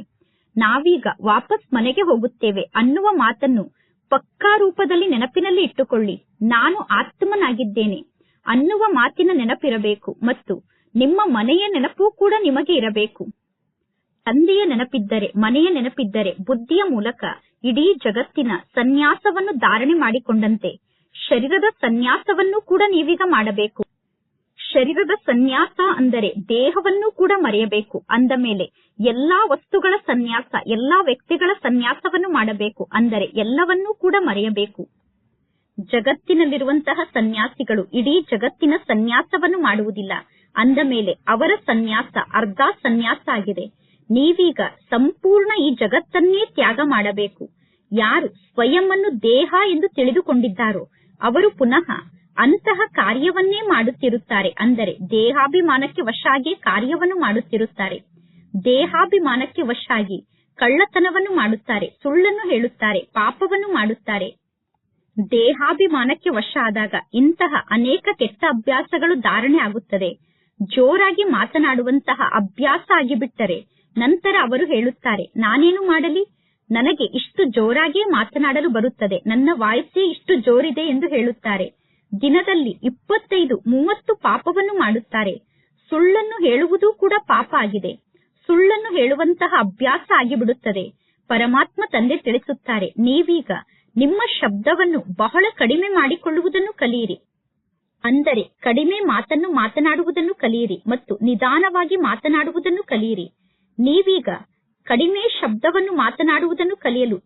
ನಾವೀಗ ವಾಪಸ್ ಮನೆಗೆ ಹೋಗುತ್ತೇವೆ ಅನ್ನುವ ಮಾತನ್ನು ಪಕ್ಕಾ ರೂಪದಲ್ಲಿ ನೆನಪಿನಲ್ಲಿ ಇಟ್ಟುಕೊಳ್ಳಿ. ನಾನು ಆತ್ಮನಾಗಿದ್ದೇನೆ. ಅನ್ನುವ ಮಾತಿನ ನೆನಪಿರಬೇಕು ಮತ್ತು ನಿಮ್ಮ ಮನೆಯ ನೆನಪು ಕೂಡ ನಿಮಗೆ ಇರಬೇಕು. ತಂದೆಯ ನೆನಪಿದ್ದರೆ, ಮನೆಯ ನೆನಪಿದ್ದರೆ ಬುದ್ಧಿಯ ಮೂಲಕ ಇಡೀ ಜಗತ್ತಿನ ಸನ್ಯಾಸವನ್ನು ಧಾರಣೆ ಮಾಡಿಕೊಂಡಂತೆ, ಶರೀರದ ಸನ್ಯಾಸವನ್ನು ಕೂಡ ನೀವೀಗ ಮಾಡಬೇಕು. ಶರೀರದ ಸನ್ಯಾಸ ಅಂದರೆ ದೇಹವನ್ನು ಕೂಡ ಮರೆಯಬೇಕು. ಅಂದ ಮೇಲೆ ಎಲ್ಲಾ ವಸ್ತುಗಳ ಸನ್ಯಾಸ, ಎಲ್ಲಾ ವ್ಯಕ್ತಿಗಳ ಸನ್ಯಾಸವನ್ನು ಮಾಡಬೇಕು. ಅಂದರೆ ಎಲ್ಲವನ್ನೂ ಕೂಡ ಮರೆಯಬೇಕು. ಜಗತ್ತಿನಲ್ಲಿರುವಂತಹ ಸನ್ಯಾಸಿಗಳು ಇಡೀ ಜಗತ್ತಿನ ಸನ್ಯಾಸವನ್ನು ಮಾಡುವುದಿಲ್ಲ. ಅಂದ ಮೇಲೆ ಅವರ ಸನ್ಯಾಸ ಅರ್ಧ ಸನ್ಯಾಸ ಆಗಿದೆ. ನೀವೀಗ ಸಂಪೂರ್ಣ ಈ ಜಗತ್ತನ್ನೇ ತ್ಯಾಗ ಮಾಡಬೇಕು. ಯಾರು ಸ್ವಯಂ ಅನ್ನು ದೇಹ ಎಂದು ತಿಳಿದುಕೊಂಡಿದ್ದಾರೋ, ಅವರು ಪುನಃ ಅಂತಹ ಕಾರ್ಯವನ್ನೇ ಮಾಡುತ್ತಿರುತ್ತಾರೆ. ಅಂದರೆ ದೇಹಾಭಿಮಾನಕ್ಕೆ ವಶಾಗಿ ಕಾರ್ಯವನ್ನು ಮಾಡುತ್ತಿರುತ್ತಾರೆ. ದೇಹಾಭಿಮಾನಕ್ಕೆ ವಶಾಗಿ ಕಳ್ಳತನವನ್ನು ಮಾಡುತ್ತಾರೆ. ಸುಳ್ಳನ್ನು ಹೇಳುತ್ತಾರೆ. ಪಾಪವನ್ನು ಮಾಡುತ್ತಾರೆ. ದೇಹಾಭಿಮಾನಕ್ಕೆ ವಶ ಆದಾಗ ಇಂತಹ ಅನೇಕ ಕೆಟ್ಟ ಅಭ್ಯಾಸಗಳು ಧಾರಣೆ ಆಗುತ್ತದೆ. ಜೋರಾಗಿ ಮಾತನಾಡುವಂತಹ ಅಭ್ಯಾಸ ಆಗಿಬಿಟ್ಟರೆ ನಂತರ ಅವರು ಹೇಳುತ್ತಾರೆ, ನಾನೇನು ಮಾಡಲಿ? ನನಗೆ ಇಷ್ಟು ಜೋರಾಗಿಯೇ ಮಾತನಾಡಲು ಬರುತ್ತದೆ. ನನ್ನ ವಾಯ್ಸೇ ಇಷ್ಟು ಜೋರಿದೆ ಎಂದು ಹೇಳುತ್ತಾರೆ. ದಿನದಲ್ಲಿ ಇಪ್ಪತ್ತೈದು, ಮೂವತ್ತು ಪಾಪವನ್ನು ಮಾಡುತ್ತಾರೆ. ಸುಳ್ಳನ್ನು ಹೇಳುವುದೂ ಕೂಡ ಪಾಪ ಆಗಿದೆ. ಸುಳ್ಳನ್ನು ಹೇಳುವಂತಹ ಅಭ್ಯಾಸ ಆಗಿಬಿಡುತ್ತದೆ. ಪರಮಾತ್ಮ ತಂದೆ ತಿಳಿಸುತ್ತಾರೆ, ನೀವೀಗ ನಿಮ್ಮ ಶಬ್ದವನ್ನು ಬಹಳ ಕಡಿಮೆ ಮಾಡಿಕೊಳ್ಳುವುದನ್ನು ಕಲಿಯಿರಿ. ಅಂದರೆ ಕಡಿಮೆ ಮಾತನ್ನು ಮಾತನಾಡುವುದನ್ನು ಕಲಿಯಿರಿ ಮತ್ತು ನಿಧಾನವಾಗಿ ಮಾತನಾಡುವುದನ್ನು ಕಲಿಯಿರಿ. ನೀವೀಗ ಕಡಿಮೆ ಶಬ್ದವನ್ನು ಮಾತನಾಡುವುದನ್ನು ಕಲಿಯಲು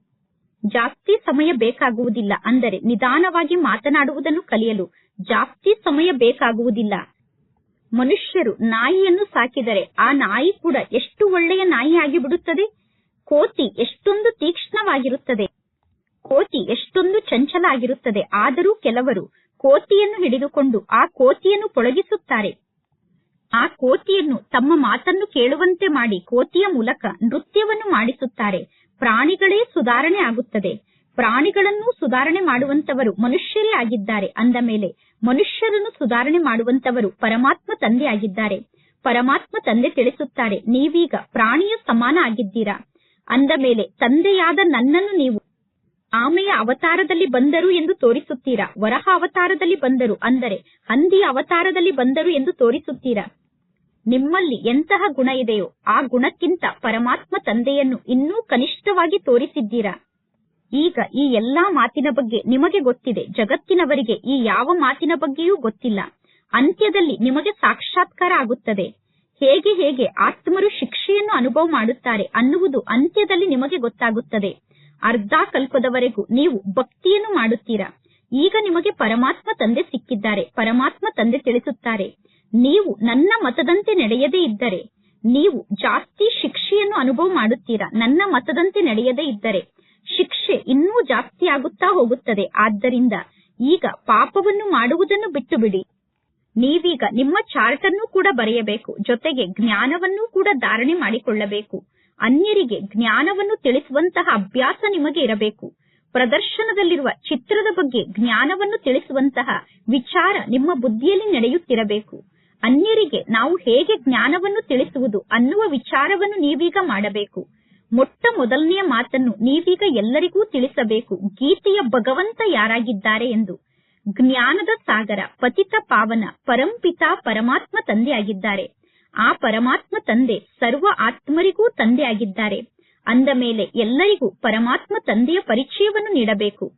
ಜಾಸ್ತಿ ಸಮಯ ಬೇಕಾಗುವುದಿಲ್ಲ ಅಂದರೆ ನಿಧಾನವಾಗಿ ಮಾತನಾಡುವುದನ್ನು ಕಲಿಯಲು ಜಾಸ್ತಿ ಸಮಯ ಬೇಕಾಗುವುದಿಲ್ಲ. ಮನುಷ್ಯರು ನಾಯಿಯನ್ನು ಸಾಕಿದರೆ ಆ ನಾಯಿ ಕೂಡ ಎಷ್ಟು ಒಳ್ಳೆಯ ನಾಯಿಯಾಗಿ ಬಿಡುತ್ತದೆ ಕೋತಿ ಎಷ್ಟೊಂದು ತೀಕ್ಷ್ಣವಾಗಿರುತ್ತದೆ. ಕೋತಿ ಎಷ್ಟೊಂದು ಚಂಚಲ ಆಗಿರುತ್ತದೆ ಆದರೂ ಕೆಲವರು ಕೋತಿಯನ್ನು ಹಿಡಿದುಕೊಂಡು ಆ ಕೋತಿಯನ್ನು ಪೊಳಗಿಸುತ್ತಾರೆ. ಆ ಕೋತಿಯನ್ನು ತಮ್ಮ ಮಾತನ್ನು ಕೇಳುವಂತೆ ಮಾಡಿ ಕೋತಿಯ ಮೂಲಕ ನೃತ್ಯವನ್ನು ಮಾಡಿಸುತ್ತಾರೆ. ಪ್ರಾಣಿಗಳೇ ಸುಧಾರಣೆ ಆಗುತ್ತದೆ. ಪ್ರಾಣಿಗಳನ್ನು ಸುಧಾರಣೆ ಮಾಡುವಂತವರು ಮನುಷ್ಯರೇ ಆಗಿದ್ದಾರೆ ಅಂದ ಮೇಲೆ ಮನುಷ್ಯರನ್ನು ಸುಧಾರಣೆ ಮಾಡುವಂತವರು ಪರಮಾತ್ಮ ತಂದೆ ಆಗಿದ್ದಾರೆ. ಪರಮಾತ್ಮ ತಂದೆ ತಿಳಿಸುತ್ತಾರೆ, ನೀವೀಗ ಪ್ರಾಣಿಯ ಸಮಾನ ಆಗಿದ್ದೀರಾ? ಅಂದ ಮೇಲೆ ತಂದೆಯಾದ ನನ್ನನ್ನು ನೀವು ಆಮೆಯ ಅವತಾರದಲ್ಲಿ ಬಂದರು ಎಂದು ತೋರಿಸುತ್ತೀರಾ? ವರಹ ಅವತಾರದಲ್ಲಿ ಬಂದರು ಅಂದರೆ ಹಂದಿಯ ಅವತಾರದಲ್ಲಿ ಬಂದರು ಎಂದು ತೋರಿಸುತ್ತೀರಾ? ನಿಮ್ಮಲ್ಲಿ ಎಂತಹ ಗುಣ ಇದೆಯೋ ಆ ಗುಣಕ್ಕಿಂತ ಪರಮಾತ್ಮ ತಂದೆಯನ್ನು ಇನ್ನೂ ಕನಿಷ್ಠವಾಗಿ ತೋರಿಸಿದ್ದೀರಾ? ಈಗ ಈ ಎಲ್ಲಾ ಮಾತಿನ ಬಗ್ಗೆ ನಿಮಗೆ ಗೊತ್ತಿದೆ. ಜಗತ್ತಿನವರಿಗೆ ಈ ಯಾವ ಮಾತಿನ ಬಗ್ಗೆಯೂ ಗೊತ್ತಿಲ್ಲ. ಅಂತ್ಯದಲ್ಲಿ ನಿಮಗೆ ಸಾಕ್ಷಾತ್ಕಾರ ಆಗುತ್ತದೆ. ಹೇಗೆ ಹೇಗೆ ಆತ್ಮರು ಶಿಕ್ಷೆಯನ್ನು ಅನುಭವ ಮಾಡುತ್ತಾರೆ ಅನ್ನುವುದು ಅಂತ್ಯದಲ್ಲಿ ನಿಮಗೆ ಗೊತ್ತಾಗುತ್ತದೆ. ಅರ್ಧ ಕಲ್ಪದವರೆಗೂ ನೀವು ಭಕ್ತಿಯನ್ನು ಮಾಡುತ್ತೀರಾ? ಈಗ ನಿಮಗೆ ಪರಮಾತ್ಮ ತಂದೆ ಸಿಕ್ಕಿದ್ದಾರೆ. ಪರಮಾತ್ಮ ತಂದೆ ತಿಳಿಸುತ್ತಾರೆ. ನೀವು ನನ್ನ ಮತದಂತೆ ನಡೆಯದೇ ಇದ್ದರೆ, ನೀವು ಜಾಸ್ತಿ ಶಿಕ್ಷೆಯನ್ನು ಅನುಭವ ಮಾಡುತ್ತೀರಾ? ನನ್ನ ಮತದಂತೆ ನಡೆಯದೇ ಇದ್ದರೆ ಶಿಕ್ಷೆ ಇನ್ನೂ ಜಾಸ್ತಿ ಆಗುತ್ತಾ ಹೋಗುತ್ತದೆ. ಆದ್ದರಿಂದ ಈಗ ಪಾಪವನ್ನು ಮಾಡುವುದನ್ನು ಬಿಟ್ಟು ಬಿಡಿ ನೀವೀಗ ನಿಮ್ಮ ಚಾರ್ಟ್ ಅನ್ನು ಕೂಡ ಬರೆಯಬೇಕು. ಜೊತೆಗೆ ಜ್ಞಾನವನ್ನು ಕೂಡ ಧಾರಣೆ ಮಾಡಿಕೊಳ್ಳಬೇಕು. ಅನ್ಯರಿಗೆ ಜ್ಞಾನವನ್ನು ತಿಳಿಸುವಂತಹ ಅಭ್ಯಾಸ ನಿಮಗೆ ಇರಬೇಕು. ಪ್ರದರ್ಶನದಲ್ಲಿರುವ ಚಿತ್ರದ ಬಗ್ಗೆ ಜ್ಞಾನವನ್ನು ತಿಳಿಸುವಂತಹ ವಿಚಾರ ನಿಮ್ಮ ಬುದ್ಧಿಯಲ್ಲಿ ನಡೆಯುತ್ತಿರಬೇಕು. ಅನ್ಯರಿಗೆ ನಾವು ಹೇಗೆ ಜ್ಞಾನವನ್ನು ತಿಳಿಸುವುದು ಅನ್ನುವ ವಿಚಾರವನ್ನು ನೀವೀಗ ಮಾಡಬೇಕು. ಮೊಟ್ಟ ಮೊದಲನೆಯ ಮಾತನ್ನು ನೀವೀಗ ಎಲ್ಲರಿಗೂ ತಿಳಿಸಬೇಕು. ಗೀತೆಯ ಭಗವಂತ ಯಾರಾಗಿದ್ದಾರೆ ಎಂದು. ಜ್ಞಾನದ ಸಾಗರ, ಪತಿತ ಪಾವನ ಪರಂಪಿತಾ ಪರಮಾತ್ಮ ತಂದೆಯಾಗಿದ್ದಾರೆ. ಆ ಪರಮಾತ್ಮ ತಂದೆ ಸರ್ವ ಆತ್ಮರಿಗೂ ತಂದೆಯಾಗಿದ್ದಾರೆ. ಅಂದ ಮೇಲೆ ಎಲ್ಲರಿಗೂ ಪರಮಾತ್ಮ ತಂದೆಯ ಪರಿಚಯವನ್ನು ನೀಡಬೇಕು.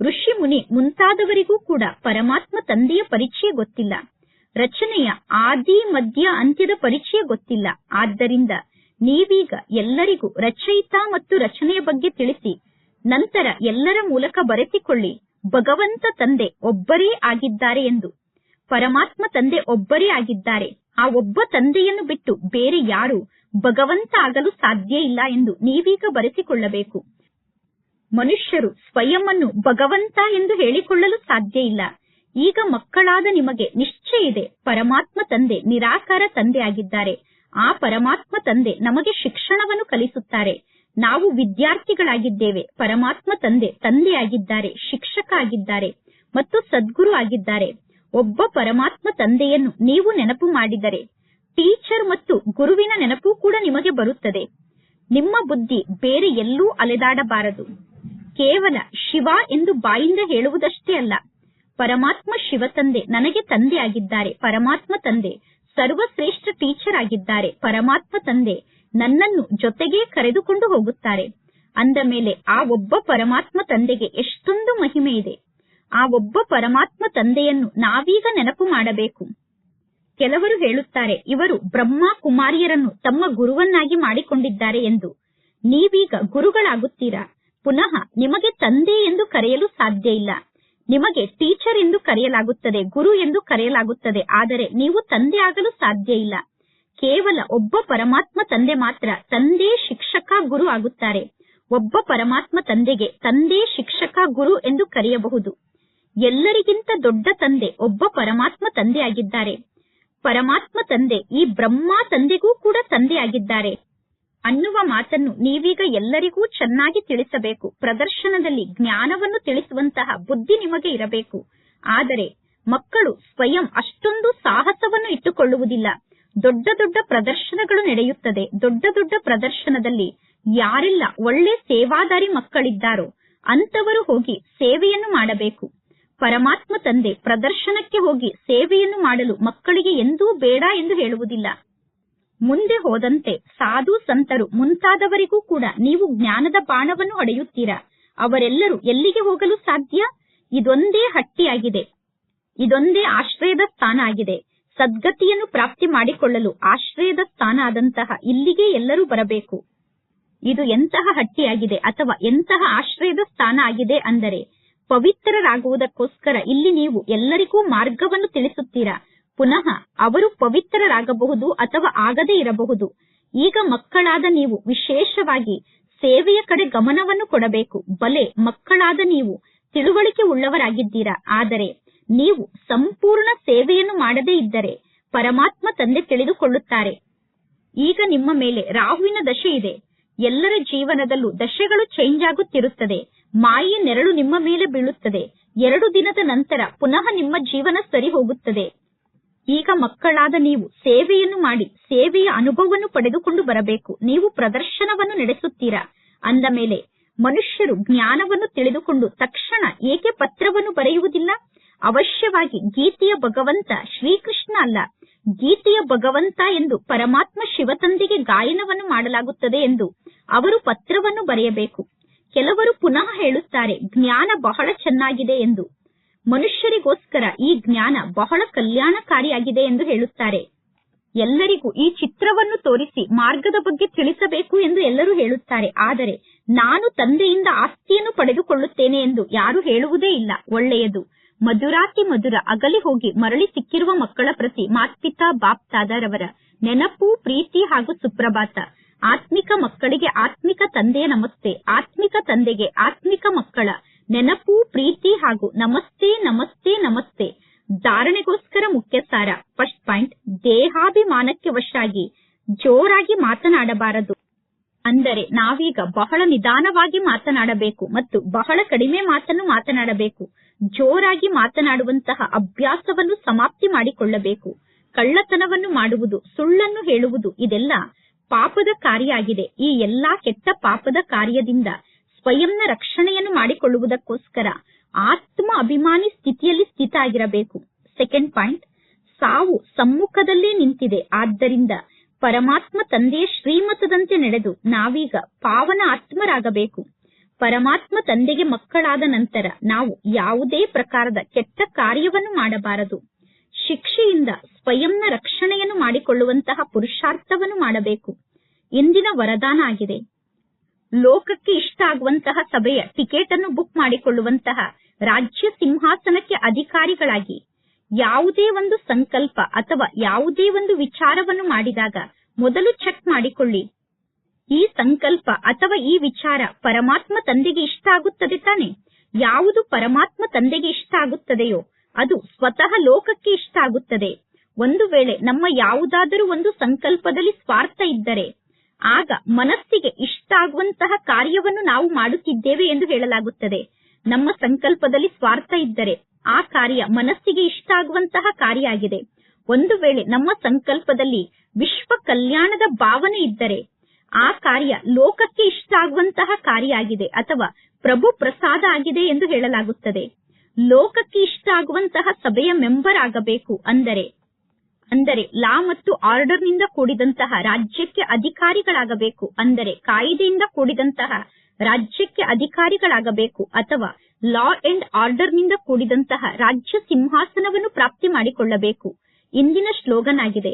ಋಷಿ ಮುನಿ ಮುಂತಾದವರಿಗೂ ಕೂಡ ಪರಮಾತ್ಮ ತಂದೆಯ ಪರಿಚಯ ಗೊತ್ತಿಲ್ಲ. ರಚನೆಯ ಆದಿ, ಮಧ್ಯ, ಅಂತ್ಯದ ಪರಿಚಯ ಗೊತ್ತಿಲ್ಲ. ಆದ್ದರಿಂದ ನೀವೀಗ ಎಲ್ಲರಿಗೂ ರಚಯಿತ ಮತ್ತು ರಚನೆಯ ಬಗ್ಗೆ ತಿಳಿಸಿ. ನಂತರ ಎಲ್ಲರ ಮೂಲಕ ಬರೆಸಿಕೊಳ್ಳಿ. ಭಗವಂತ ತಂದೆ ಒಬ್ಬರೇ ಆಗಿದ್ದಾರೆ ಎಂದು. ಪರಮಾತ್ಮ ತಂದೆ ಒಬ್ಬರೇ ಆಗಿದ್ದಾರೆ. ಆ ಒಬ್ಬ ತಂದೆಯನ್ನು ಬಿಟ್ಟು ಬೇರೆ ಯಾರು ಭಗವಂತ ಆಗಲು ಸಾಧ್ಯ ಇಲ್ಲ ಎಂದು ನೀವೀಗ ಬರೆಸಿಕೊಳ್ಳಬೇಕು. ಮನುಷ್ಯರು ಸ್ವಯಂ ಅನ್ನು ಭಗವಂತ ಎಂದು ಹೇಳಿಕೊಳ್ಳಲು ಸಾಧ್ಯ ಇಲ್ಲ. ಈಗ ಮಕ್ಕಳಾದ ನಿಮಗೆ ನಿಶ್ಚಯ ಇದೆ. ಪರಮಾತ್ಮ ತಂದೆ, ನಿರಾಕಾರ ತಂದೆ ಆಗಿದ್ದಾರೆ. ಆ ಪರಮಾತ್ಮ ತಂದೆ ನಮಗೆ ಶಿಕ್ಷಣವನ್ನು ಕಲಿಸುತ್ತಾರೆ. ನಾವು ವಿದ್ಯಾರ್ಥಿಗಳಾಗಿದ್ದೇವೆ. ಪರಮಾತ್ಮ ತಂದೆ ತಂದೆಯಾಗಿದ್ದಾರೆ, ಶಿಕ್ಷಕ ಆಗಿದ್ದಾರೆ ಮತ್ತು ಸದ್ಗುರು ಆಗಿದ್ದಾರೆ. ಒಬ್ಬ ಪರಮಾತ್ಮ ತಂದೆಯನ್ನು ನೀವು ನೆನಪು ಮಾಡಿದರೆ, ಟೀಚರ್ ಮತ್ತು ಗುರುವಿನ ನೆನಪು ಕೂಡ ನಿಮಗೆ ಬರುತ್ತದೆ. ನಿಮ್ಮ ಬುದ್ಧಿ ಬೇರೆ ಎಲ್ಲೂ ಅಲೆದಾಡಬಾರದು. ಕೇವಲ ಶಿವ ಎಂದು ಬಾಯಿಂದ ಹೇಳುವುದಷ್ಟೇ ಅಲ್ಲ. ಪರಮಾತ್ಮ ಶಿವ ತಂದೆ ನನಗೆ ತಂದೆ ಆಗಿದ್ದಾರೆ ಪರಮಾತ್ಮ ತಂದೆ, ಸರ್ವಶ್ರೇಷ್ಠ ಟೀಚರ್ ಆಗಿದ್ದಾರೆ. ಪರಮಾತ್ಮ ತಂದೆ ನನ್ನನ್ನು ಜೊತೆಗೆ ಕರೆದುಕೊಂಡು ಹೋಗುತ್ತಾರೆ. ಅಂದ ಮೇಲೆ ಆ ಒಬ್ಬ ಪರಮಾತ್ಮ ತಂದೆಗೆ ಎಷ್ಟೊಂದು ಮಹಿಮೆ ಇದೆ. ಆ ಒಬ್ಬ ಪರಮಾತ್ಮ ತಂದೆಯನ್ನು ನಾವೀಗ ನೆನಪು ಮಾಡಬೇಕು. ಕೆಲವರು ಹೇಳುತ್ತಾರೆ, ಇವರು ಬ್ರಹ್ಮ ಕುಮಾರಿಯರನ್ನು ತಮ್ಮ ಗುರುವನ್ನಾಗಿ ಮಾಡಿಕೊಂಡಿದ್ದಾರೆ ಎಂದು. ನೀವೀಗ ಗುರುಗಳಾಗುತ್ತೀರಾ? ಪುನಃ ನಿಮಗೆ ತಂದೆ ಎಂದು ಕರೆಯಲು ಸಾಧ್ಯ ಇಲ್ಲ. ನಿಮಗೆ ಟೀಚರ್ ಎಂದು ಕರೆಯಲಾಗುತ್ತದೆ, ಗುರು ಎಂದು ಕರೆಯಲಾಗುತ್ತದೆ, ಆದರೆ ನೀವು ತಂದೆ ಆಗಲು ಸಾಧ್ಯ ಇಲ್ಲ. ಕೇವಲ ಒಬ್ಬ ಪರಮಾತ್ಮ ತಂದೆ ಮಾತ್ರ, ತಂದೆ ಶಿಕ್ಷಕ ಗುರು ಆಗುತ್ತಾರೆ. ಒಬ್ಬ ಪರಮಾತ್ಮ ತಂದೆಗೆ ತಂದೆ ಶಿಕ್ಷಕ ಗುರು ಎಂದು ಕರೆಯಬಹುದು. ಎಲ್ಲರಿಗಿಂತ ದೊಡ್ಡ ತಂದೆ ಒಬ್ಬ ಪರಮಾತ್ಮ ತಂದೆಯಾಗಿದ್ದಾರೆ ಪರಮಾತ್ಮ ತಂದೆ ಈ ಬ್ರಹ್ಮ ತಂದೆಗೂ ಕೂಡ ತಂದೆಯಾಗಿದ್ದಾರೆ ಅನ್ನುವ ಮಾತನ್ನು ನೀವೀಗ ಎಲ್ಲರಿಗೂ ಚೆನ್ನಾಗಿ ತಿಳಿಸಬೇಕು. ಪ್ರದರ್ಶನದಲ್ಲಿ ಜ್ಞಾನವನ್ನು ತಿಳಿಸುವಂತಹ ಬುದ್ಧಿ ನಿಮಗೆ ಇರಬೇಕು. ಆದರೆ ಮಕ್ಕಳು ಸ್ವಯಂ ಅಷ್ಟೊಂದು ಸಾಹಸವನ್ನು ಇಟ್ಟುಕೊಳ್ಳುವುದಿಲ್ಲ. ದೊಡ್ಡ ದೊಡ್ಡ ಪ್ರದರ್ಶನಗಳು ನಡೆಯುತ್ತದೆ. ದೊಡ್ಡ ದೊಡ್ಡ ಪ್ರದರ್ಶನದಲ್ಲಿ ಯಾರೆಲ್ಲ ಒಳ್ಳೆ ಸೇವಾದಾರಿ ಮಕ್ಕಳಿದ್ದಾರೋ ಅಂತವರು ಹೋಗಿ ಸೇವೆಯನ್ನು ಮಾಡಬೇಕು. ಪರಮಾತ್ಮ ತಂದೆ ಪ್ರದರ್ಶನಕ್ಕೆ ಹೋಗಿ ಸೇವೆಯನ್ನು ಮಾಡಲು ಮಕ್ಕಳಿಗೆ ಎಂದೂ ಬೇಡ ಎಂದು ಹೇಳುವುದಿಲ್ಲ. ಮುಂದೆ ಹೋದಂತೆ ಸಾಧು ಸಂತರು ಮುಂತಾದವರಿಗೂ ಕೂಡ ನೀವು ಜ್ಞಾನದ ಬಾಣವನ್ನು ಹೊಡೆಯುತ್ತೀರಾ? ಅವರೆಲ್ಲರೂ ಎಲ್ಲಿಗೆ ಹೋಗಲು ಸಾಧ್ಯ? ಇದೊಂದೇ ಹಟ್ಟಿಯಾಗಿದೆ. ಇದೊಂದೇ ಆಶ್ರಯದ ಸ್ಥಾನ ಆಗಿದೆ. ಸದ್ಗತಿಯನ್ನು ಪ್ರಾಪ್ತಿ ಮಾಡಿಕೊಳ್ಳಲು ಆಶ್ರಯದ ಸ್ಥಾನ ಆದಂತಹ ಇಲ್ಲಿಗೆ ಎಲ್ಲರೂ ಬರಬೇಕು. ಇದು ಎಂತಹ ಹಟ್ಟಿಯಾಗಿದೆ ಅಥವಾ ಎಂತಹ ಆಶ್ರಯದ ಸ್ಥಾನ ಆಗಿದೆ ಅಂದರೆ ಪವಿತ್ರರಾಗುವುದಕ್ಕೋಸ್ಕರ ಇಲ್ಲಿ ನೀವು ಎಲ್ಲರಿಗೂ ಮಾರ್ಗವನ್ನು ತಿಳಿಸುತ್ತೀರಾ? ಪುನಃ ಅವರು ಪವಿತ್ರರಾಗಬಹುದು ಅಥವಾ ಆಗದೇ ಇರಬಹುದು. ಈಗ ಮಕ್ಕಳಾದ ನೀವು ವಿಶೇಷವಾಗಿ ಸೇವೆಯ ಕಡೆ ಗಮನವನ್ನು ಕೊಡಬೇಕು. ಬಲೆ, ಮಕ್ಕಳಾದ ನೀವು ತಿಳುವಳಿಕೆ ಉಳ್ಳವರಾಗಿದ್ದೀರಾ? ಆದರೆ ನೀವು ಸಂಪೂರ್ಣ ಸೇವೆಯನ್ನು ಮಾಡದೇ ಇದ್ದರೆ ಪರಮಾತ್ಮ ತಂದೆ ತಿಳಿದುಕೊಳ್ಳುತ್ತಾರೆ. ಈಗ ನಿಮ್ಮ ಮೇಲೆ ರಾಹುವಿನ ದಶೆ ಇದೆ. ಎಲ್ಲರ ಜೀವನದಲ್ಲೂ ದಶೆಗಳು ಚೇಂಜ್ ಆಗುತ್ತಿರುತ್ತದೆ. ಮಾಯೆಯ ನೆರಳು ನಿಮ್ಮ ಮೇಲೆ ಬೀಳುತ್ತದೆ. ಎರಡು ದಿನದ ನಂತರ ಪುನಃ ನಿಮ್ಮ ಜೀವನ ಸರಿ ಹೋಗುತ್ತದೆ. ಈಗ ಮಕ್ಕಳಾದ ನೀವು ಸೇವೆಯನ್ನು ಮಾಡಿ, ಸೇವೆಯ ಅನುಭವವನ್ನು ಪಡೆದುಕೊಂಡು ಬರಬೇಕು. ನೀವು ಪ್ರದರ್ಶನವನ್ನು ನಡೆಸುತ್ತೀರಾ? ಅಂದ ಮೇಲೆ ಮನುಷ್ಯರು ಜ್ಞಾನವನ್ನು ತಿಳಿದುಕೊಂಡು ತಕ್ಷಣ ಏಕೆ ಪತ್ರವನ್ನು ಬರೆಯುವುದಿಲ್ಲ? ಅವಶ್ಯವಾಗಿ ಗೀತೆಯ ಭಗವಂತ ಶ್ರೀಕೃಷ್ಣ ಅಲ್ಲ. ಗೀತೆಯ ಭಗವಂತ ಎಂದು ಪರಮಾತ್ಮ ಶಿವತಂದಿಗೆ ಗಾಯನವನ್ನು ಮಾಡಲಾಗುತ್ತದೆ ಎಂದು ಅವರು ಪತ್ರವನ್ನು ಬರೆಯಬೇಕು. ಕೆಲವರು ಪುನಃ ಹೇಳುತ್ತಾರೆ, ಜ್ಞಾನ ಬಹಳ ಚೆನ್ನಾಗಿದೆ ಎಂದು. ಮನುಷ್ಯರಿಗೋಸ್ಕರ ಈ ಜ್ಞಾನ ಬಹಳ ಕಲ್ಯಾಣಕಾರಿಯಾಗಿದೆ ಎಂದು ಹೇಳುತ್ತಾರೆ. ಎಲ್ಲರಿಗೂ ಈ ಚಿತ್ರವನ್ನು ತೋರಿಸಿ ಮಾರ್ಗದ ಬಗ್ಗೆ ತಿಳಿಸಬೇಕು ಎಂದು ಎಲ್ಲರೂ ಹೇಳುತ್ತಾರೆ. ಆದರೆ ನಾನು ತಂದೆಯಿಂದ ಆಸ್ತಿಯನ್ನು ಪಡೆದುಕೊಳ್ಳುತ್ತೇನೆ ಎಂದು ಯಾರು ಹೇಳುವುದೇ ಇಲ್ಲ. ಒಳ್ಳೆಯದು. ಮಧುರಾತಿ ಮಧುರ ಅಗಲಿ ಹೋಗಿ ಮರಳಿ ಸಿಕ್ಕಿರುವ ಮಕ್ಕಳ ಪ್ರತಿ ಮಾತ್ಪಿತಾ ಬಾಪ್ತಾದರವರ ನೆನಪು, ಪ್ರೀತಿ ಹಾಗೂ ಸುಪ್ರಭಾತ. ಆತ್ಮಿಕ ಮಕ್ಕಳಿಗೆ ಆತ್ಮಿಕ ತಂದೆಯ ನಮಸ್ತೆ. ಆತ್ಮಿಕ ತಂದೆಗೆ ಆತ್ಮಿಕ ಮಕ್ಕಳ ನೆನಪು, ಪ್ರೀತಿ ಹಾಗೂ ನಮಸ್ತೆ ನಮಸ್ತೆ ನಮಸ್ತೆ. ಧಾರಣೆಗೋಸ್ಕರ ಮುಖ್ಯ ಸಾರ ಫಸ್ಟ್ ಪಾಯಿಂಟ್, ದೇಹಾಭಿಮಾನಕ್ಕೆ ವಶಾಗಿ ಜೋರಾಗಿ ಮಾತನಾಡಬಾರದು. ಅಂದರೆ ನಾವೀಗ ಬಹಳ ನಿಧಾನವಾಗಿ ಮಾತನಾಡಬೇಕು ಮತ್ತು ಬಹಳ ಕಡಿಮೆ ಮಾತನ್ನು ಮಾತನಾಡಬೇಕು. ಜೋರಾಗಿ ಮಾತನಾಡುವಂತಹ ಅಭ್ಯಾಸವನ್ನು ಸಮಾಪ್ತಿ ಮಾಡಿಕೊಳ್ಳಬೇಕು. ಕಳ್ಳತನವನ್ನು ಮಾಡುವುದು, ಸುಳ್ಳನ್ನು ಹೇಳುವುದು ಇದೆಲ್ಲ ಪಾಪದ ಕಾರ್ಯ ಆಗಿದೆ. ಈ ಎಲ್ಲಾ ಕೆಟ್ಟ ಪಾಪದ ಕಾರ್ಯದಿಂದ ಸ್ವಯಂನ ರಕ್ಷಣೆಯನ್ನು ಮಾಡಿಕೊಳ್ಳುವುದಕ್ಕೋಸ್ಕರ ಆತ್ಮ ಅಭಿಮಾನಿ ಸ್ಥಿತಿಯಲ್ಲಿ ಸ್ಥಿತ ಆಗಿರಬೇಕು. ಸೆಕೆಂಡ್ ಪಾಯಿಂಟ್ ಸಾವು ಸಮ್ಮುಖದಲ್ಲೇ ನಿಂತಿದೆ. ಆದ್ದರಿಂದ ಪರಮಾತ್ಮ ತಂದೆಯ ಶ್ರೀಮತದಂತೆ ನಡೆದು ನಾವೀಗ ಪಾವನ ಆತ್ಮರಾಗಬೇಕು. ಪರಮಾತ್ಮ ತಂದೆಗೆ ಮಕ್ಕಳಾದ ನಂತರ ನಾವು ಯಾವುದೇ ಪ್ರಕಾರದ ಕೆಟ್ಟ ಕಾರ್ಯವನ್ನು ಮಾಡಬಾರದು. ಶಿಕ್ಷೆಯಿಂದ ಸ್ವಯಂನ ರಕ್ಷಣೆಯನ್ನು ಮಾಡಿಕೊಳ್ಳುವಂತಹ ಪುರುಷಾರ್ಥವನ್ನು ಮಾಡಬೇಕು. ಇಂದಿನ ವರದಾನ ಆಗಿದೆ. ಲೋಕಕ್ಕೆ ಇಷ್ಟ ಆಗುವಂತಹ ಸಭೆಯ ಟಿಕೆಟ್ ಅನ್ನು ಬುಕ್ ಮಾಡಿಕೊಳ್ಳುವಂತಹ ರಾಜ್ಯ ಸಿಂಹಾಸನಕ್ಕೆ ಅಧಿಕಾರಿಗಳಾಗಿ ಯಾವುದೇ ಒಂದು ಸಂಕಲ್ಪ ಅಥವಾ ಯಾವುದೇ ಒಂದು ವಿಚಾರವನ್ನು ಮಾಡಿದಾಗ ಮೊದಲು ಚೆಕ್ ಮಾಡಿಕೊಳ್ಳಿ. ಈ ಸಂಕಲ್ಪ ಅಥವಾ ಈ ವಿಚಾರ ಪರಮಾತ್ಮ ತಂದೆಗೆ ಇಷ್ಟ ಆಗುತ್ತದೆ ತಾನೆ? ಯಾವುದು ಪರಮಾತ್ಮ ತಂದೆಗೆ ಇಷ್ಟ ಆಗುತ್ತದೆಯೋ ಅದು ಸ್ವತಃ ಲೋಕಕ್ಕೆ ಇಷ್ಟ ಆಗುತ್ತದೆ. ಒಂದು ವೇಳೆ ನಮ್ಮ ಯಾವುದಾದರೂ ಒಂದು ಸಂಕಲ್ಪದಲ್ಲಿ ಸ್ವಾರ್ಥ ಇದ್ದರೆ ಆಗ ಮನಸ್ಸಿಗೆ ಇಷ್ಟ ಆಗುವಂತಹ ಕಾರ್ಯವನ್ನು ನಾವು ಮಾಡುತ್ತಿದ್ದೇವೆ ಎಂದು ಹೇಳಲಾಗುತ್ತದೆ. ನಮ್ಮ ಸಂಕಲ್ಪದಲ್ಲಿ ಸ್ವಾರ್ಥ ಇದ್ದರೆ ಆ ಕಾರ್ಯ ಮನಸ್ಸಿಗೆ ಇಷ್ಟ ಆಗುವಂತಹ ಕಾರ್ಯ ಆಗಿದೆ ಒಂದು ವೇಳೆ ನಮ್ಮ ಸಂಕಲ್ಪದಲ್ಲಿ ವಿಶ್ವ ಕಲ್ಯಾಣದ ಭಾವನೆ ಇದ್ದರೆ ಆ ಕಾರ್ಯ ಲೋಕಕ್ಕೆ ಇಷ್ಟ ಆಗುವಂತಹ ಕಾರ್ಯ ಆಗಿದೆ ಅಥವಾ ಪ್ರಭು ಪ್ರಸಾದ ಆಗಿದೆ ಎಂದು ಹೇಳಲಾಗುತ್ತದೆ. ಲೋಕಕ್ಕೆ ಇಷ್ಟ ಆಗುವಂತಹ ಸಭೆಯ ಮೆಂಬರ್ ಆಗಬೇಕು ಅಂದರೆ ಅಂದರೆ ಲಾ ಮತ್ತು ಆರ್ಡರ್ನಿಂದ ಕೂಡಿದಂತಹ ರಾಜ್ಯಕ್ಕೆ ಅಧಿಕಾರಿಗಳಾಗಬೇಕು. ಅಂದರೆ ಕಾಯಿದೆಯಿಂದ ಕೂಡಿದಂತಹ ರಾಜ್ಯಕ್ಕೆ ಅಧಿಕಾರಿಗಳಾಗಬೇಕು ಅಥವಾ ಲಾ ಅಂಡ್ ಆರ್ಡರ್ನಿಂದ ಕೂಡಿದಂತಹ ರಾಜ್ಯ ಸಿಂಹಾಸನವನ್ನು ಪ್ರಾಪ್ತಿ ಮಾಡಿಕೊಳ್ಳಬೇಕು. ಇಂದಿನ ಸ್ಲೋಗನ್ ಆಗಿದೆ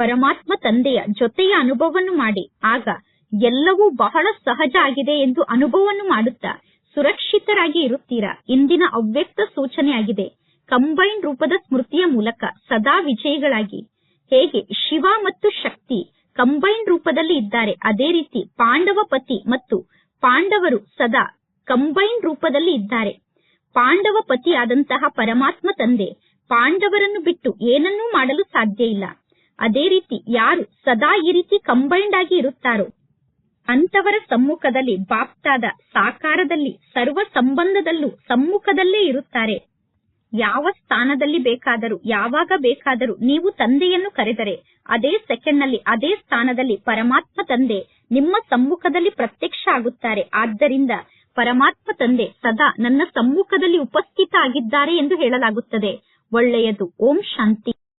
ಪರಮಾತ್ಮ ತಂದೆಯ ಜೊತೆಯ ಅನುಭವವನ್ನು ಮಾಡಿ. ಆಗ ಎಲ್ಲವೂ ಬಹಳ ಸಹಜ ಆಗಿದೆ ಎಂದು ಅನುಭವವನ್ನು ಮಾಡುತ್ತಾ ಸುರಕ್ಷಿತರಾಗಿ ಇರುತ್ತೀರಾ? ಇಂದಿನ ಅವ್ಯಕ್ತ ಸೂಚನೆಯಾಗಿದೆ. ಕಂಬೈನ್ ರೂಪದ ಸ್ಮೃತಿಯ ಮೂಲಕ ಸದಾ ವಿಜಯಿಗಳಾಗಿ. ಹೇಗೆ? ಶಿವ ಮತ್ತು ಶಕ್ತಿ ಕಂಬೈನ್ ರೂಪದಲ್ಲಿ ಇದ್ದಾರೆ. ಅದೇ ರೀತಿ ಪಾಂಡವ ಪತಿ ಮತ್ತು ಪಾಂಡವರು ಸದಾ ಕಂಬೈನ್ ರೂಪದಲ್ಲಿ ಇದ್ದಾರೆ. ಪಾಂಡವ ಪತಿಯಾದಂತಹ ಪರಮಾತ್ಮ ತಂದೆ, ಪಾಂಡವರನ್ನು ಬಿಟ್ಟು ಏನನ್ನೂ ಮಾಡಲು ಸಾಧ್ಯ ಇಲ್ಲ. ಅದೇ ರೀತಿ ಯಾರು ಸದಾ ಈ ರೀತಿ ಕಂಬೈನ್ಡ್ ಆಗಿ ಇರುತ್ತಾರೋ ಅಂತವರ ಸಮ್ಮುಖದಲ್ಲಿ ಬಾಪ್ತಾದ ಸಾಕಾರದಲ್ಲಿ, ಸರ್ವ ಸಂಬಂಧದಲ್ಲೂ ಸಮ್ಮುಖದಲ್ಲೇ ಇರುತ್ತಾರೆ. ಯಾವ ಸ್ಥಾನದಲ್ಲಿ ಬೇಕಾದರೂ, ಯಾವಾಗ ಬೇಕಾದರೂ ನೀವು ತಂದೆಯನ್ನು ಕರೆದರೆ, ಅದೇ ಸೆಕೆಂಡ್ನಲ್ಲಿ, ಅದೇ ಸ್ಥಾನದಲ್ಲಿ ಪರಮಾತ್ಮ ತಂದೆ ನಿಮ್ಮ ಸಮ್ಮುಖದಲ್ಲಿ ಪ್ರತ್ಯಕ್ಷ ಆಗುತ್ತಾರೆ. ಆದ್ದರಿಂದ ಪರಮಾತ್ಮ ತಂದೆ ಸದಾ ನನ್ನ ಸಮ್ಮುಖದಲ್ಲಿ ಉಪಸ್ಥಿತ ಆಗಿದ್ದಾರೆ ಎಂದು ಹೇಳಲಾಗುತ್ತದೆ. ಒಳ್ಳೆಯದು. ಓಂ ಶಾಂತಿ.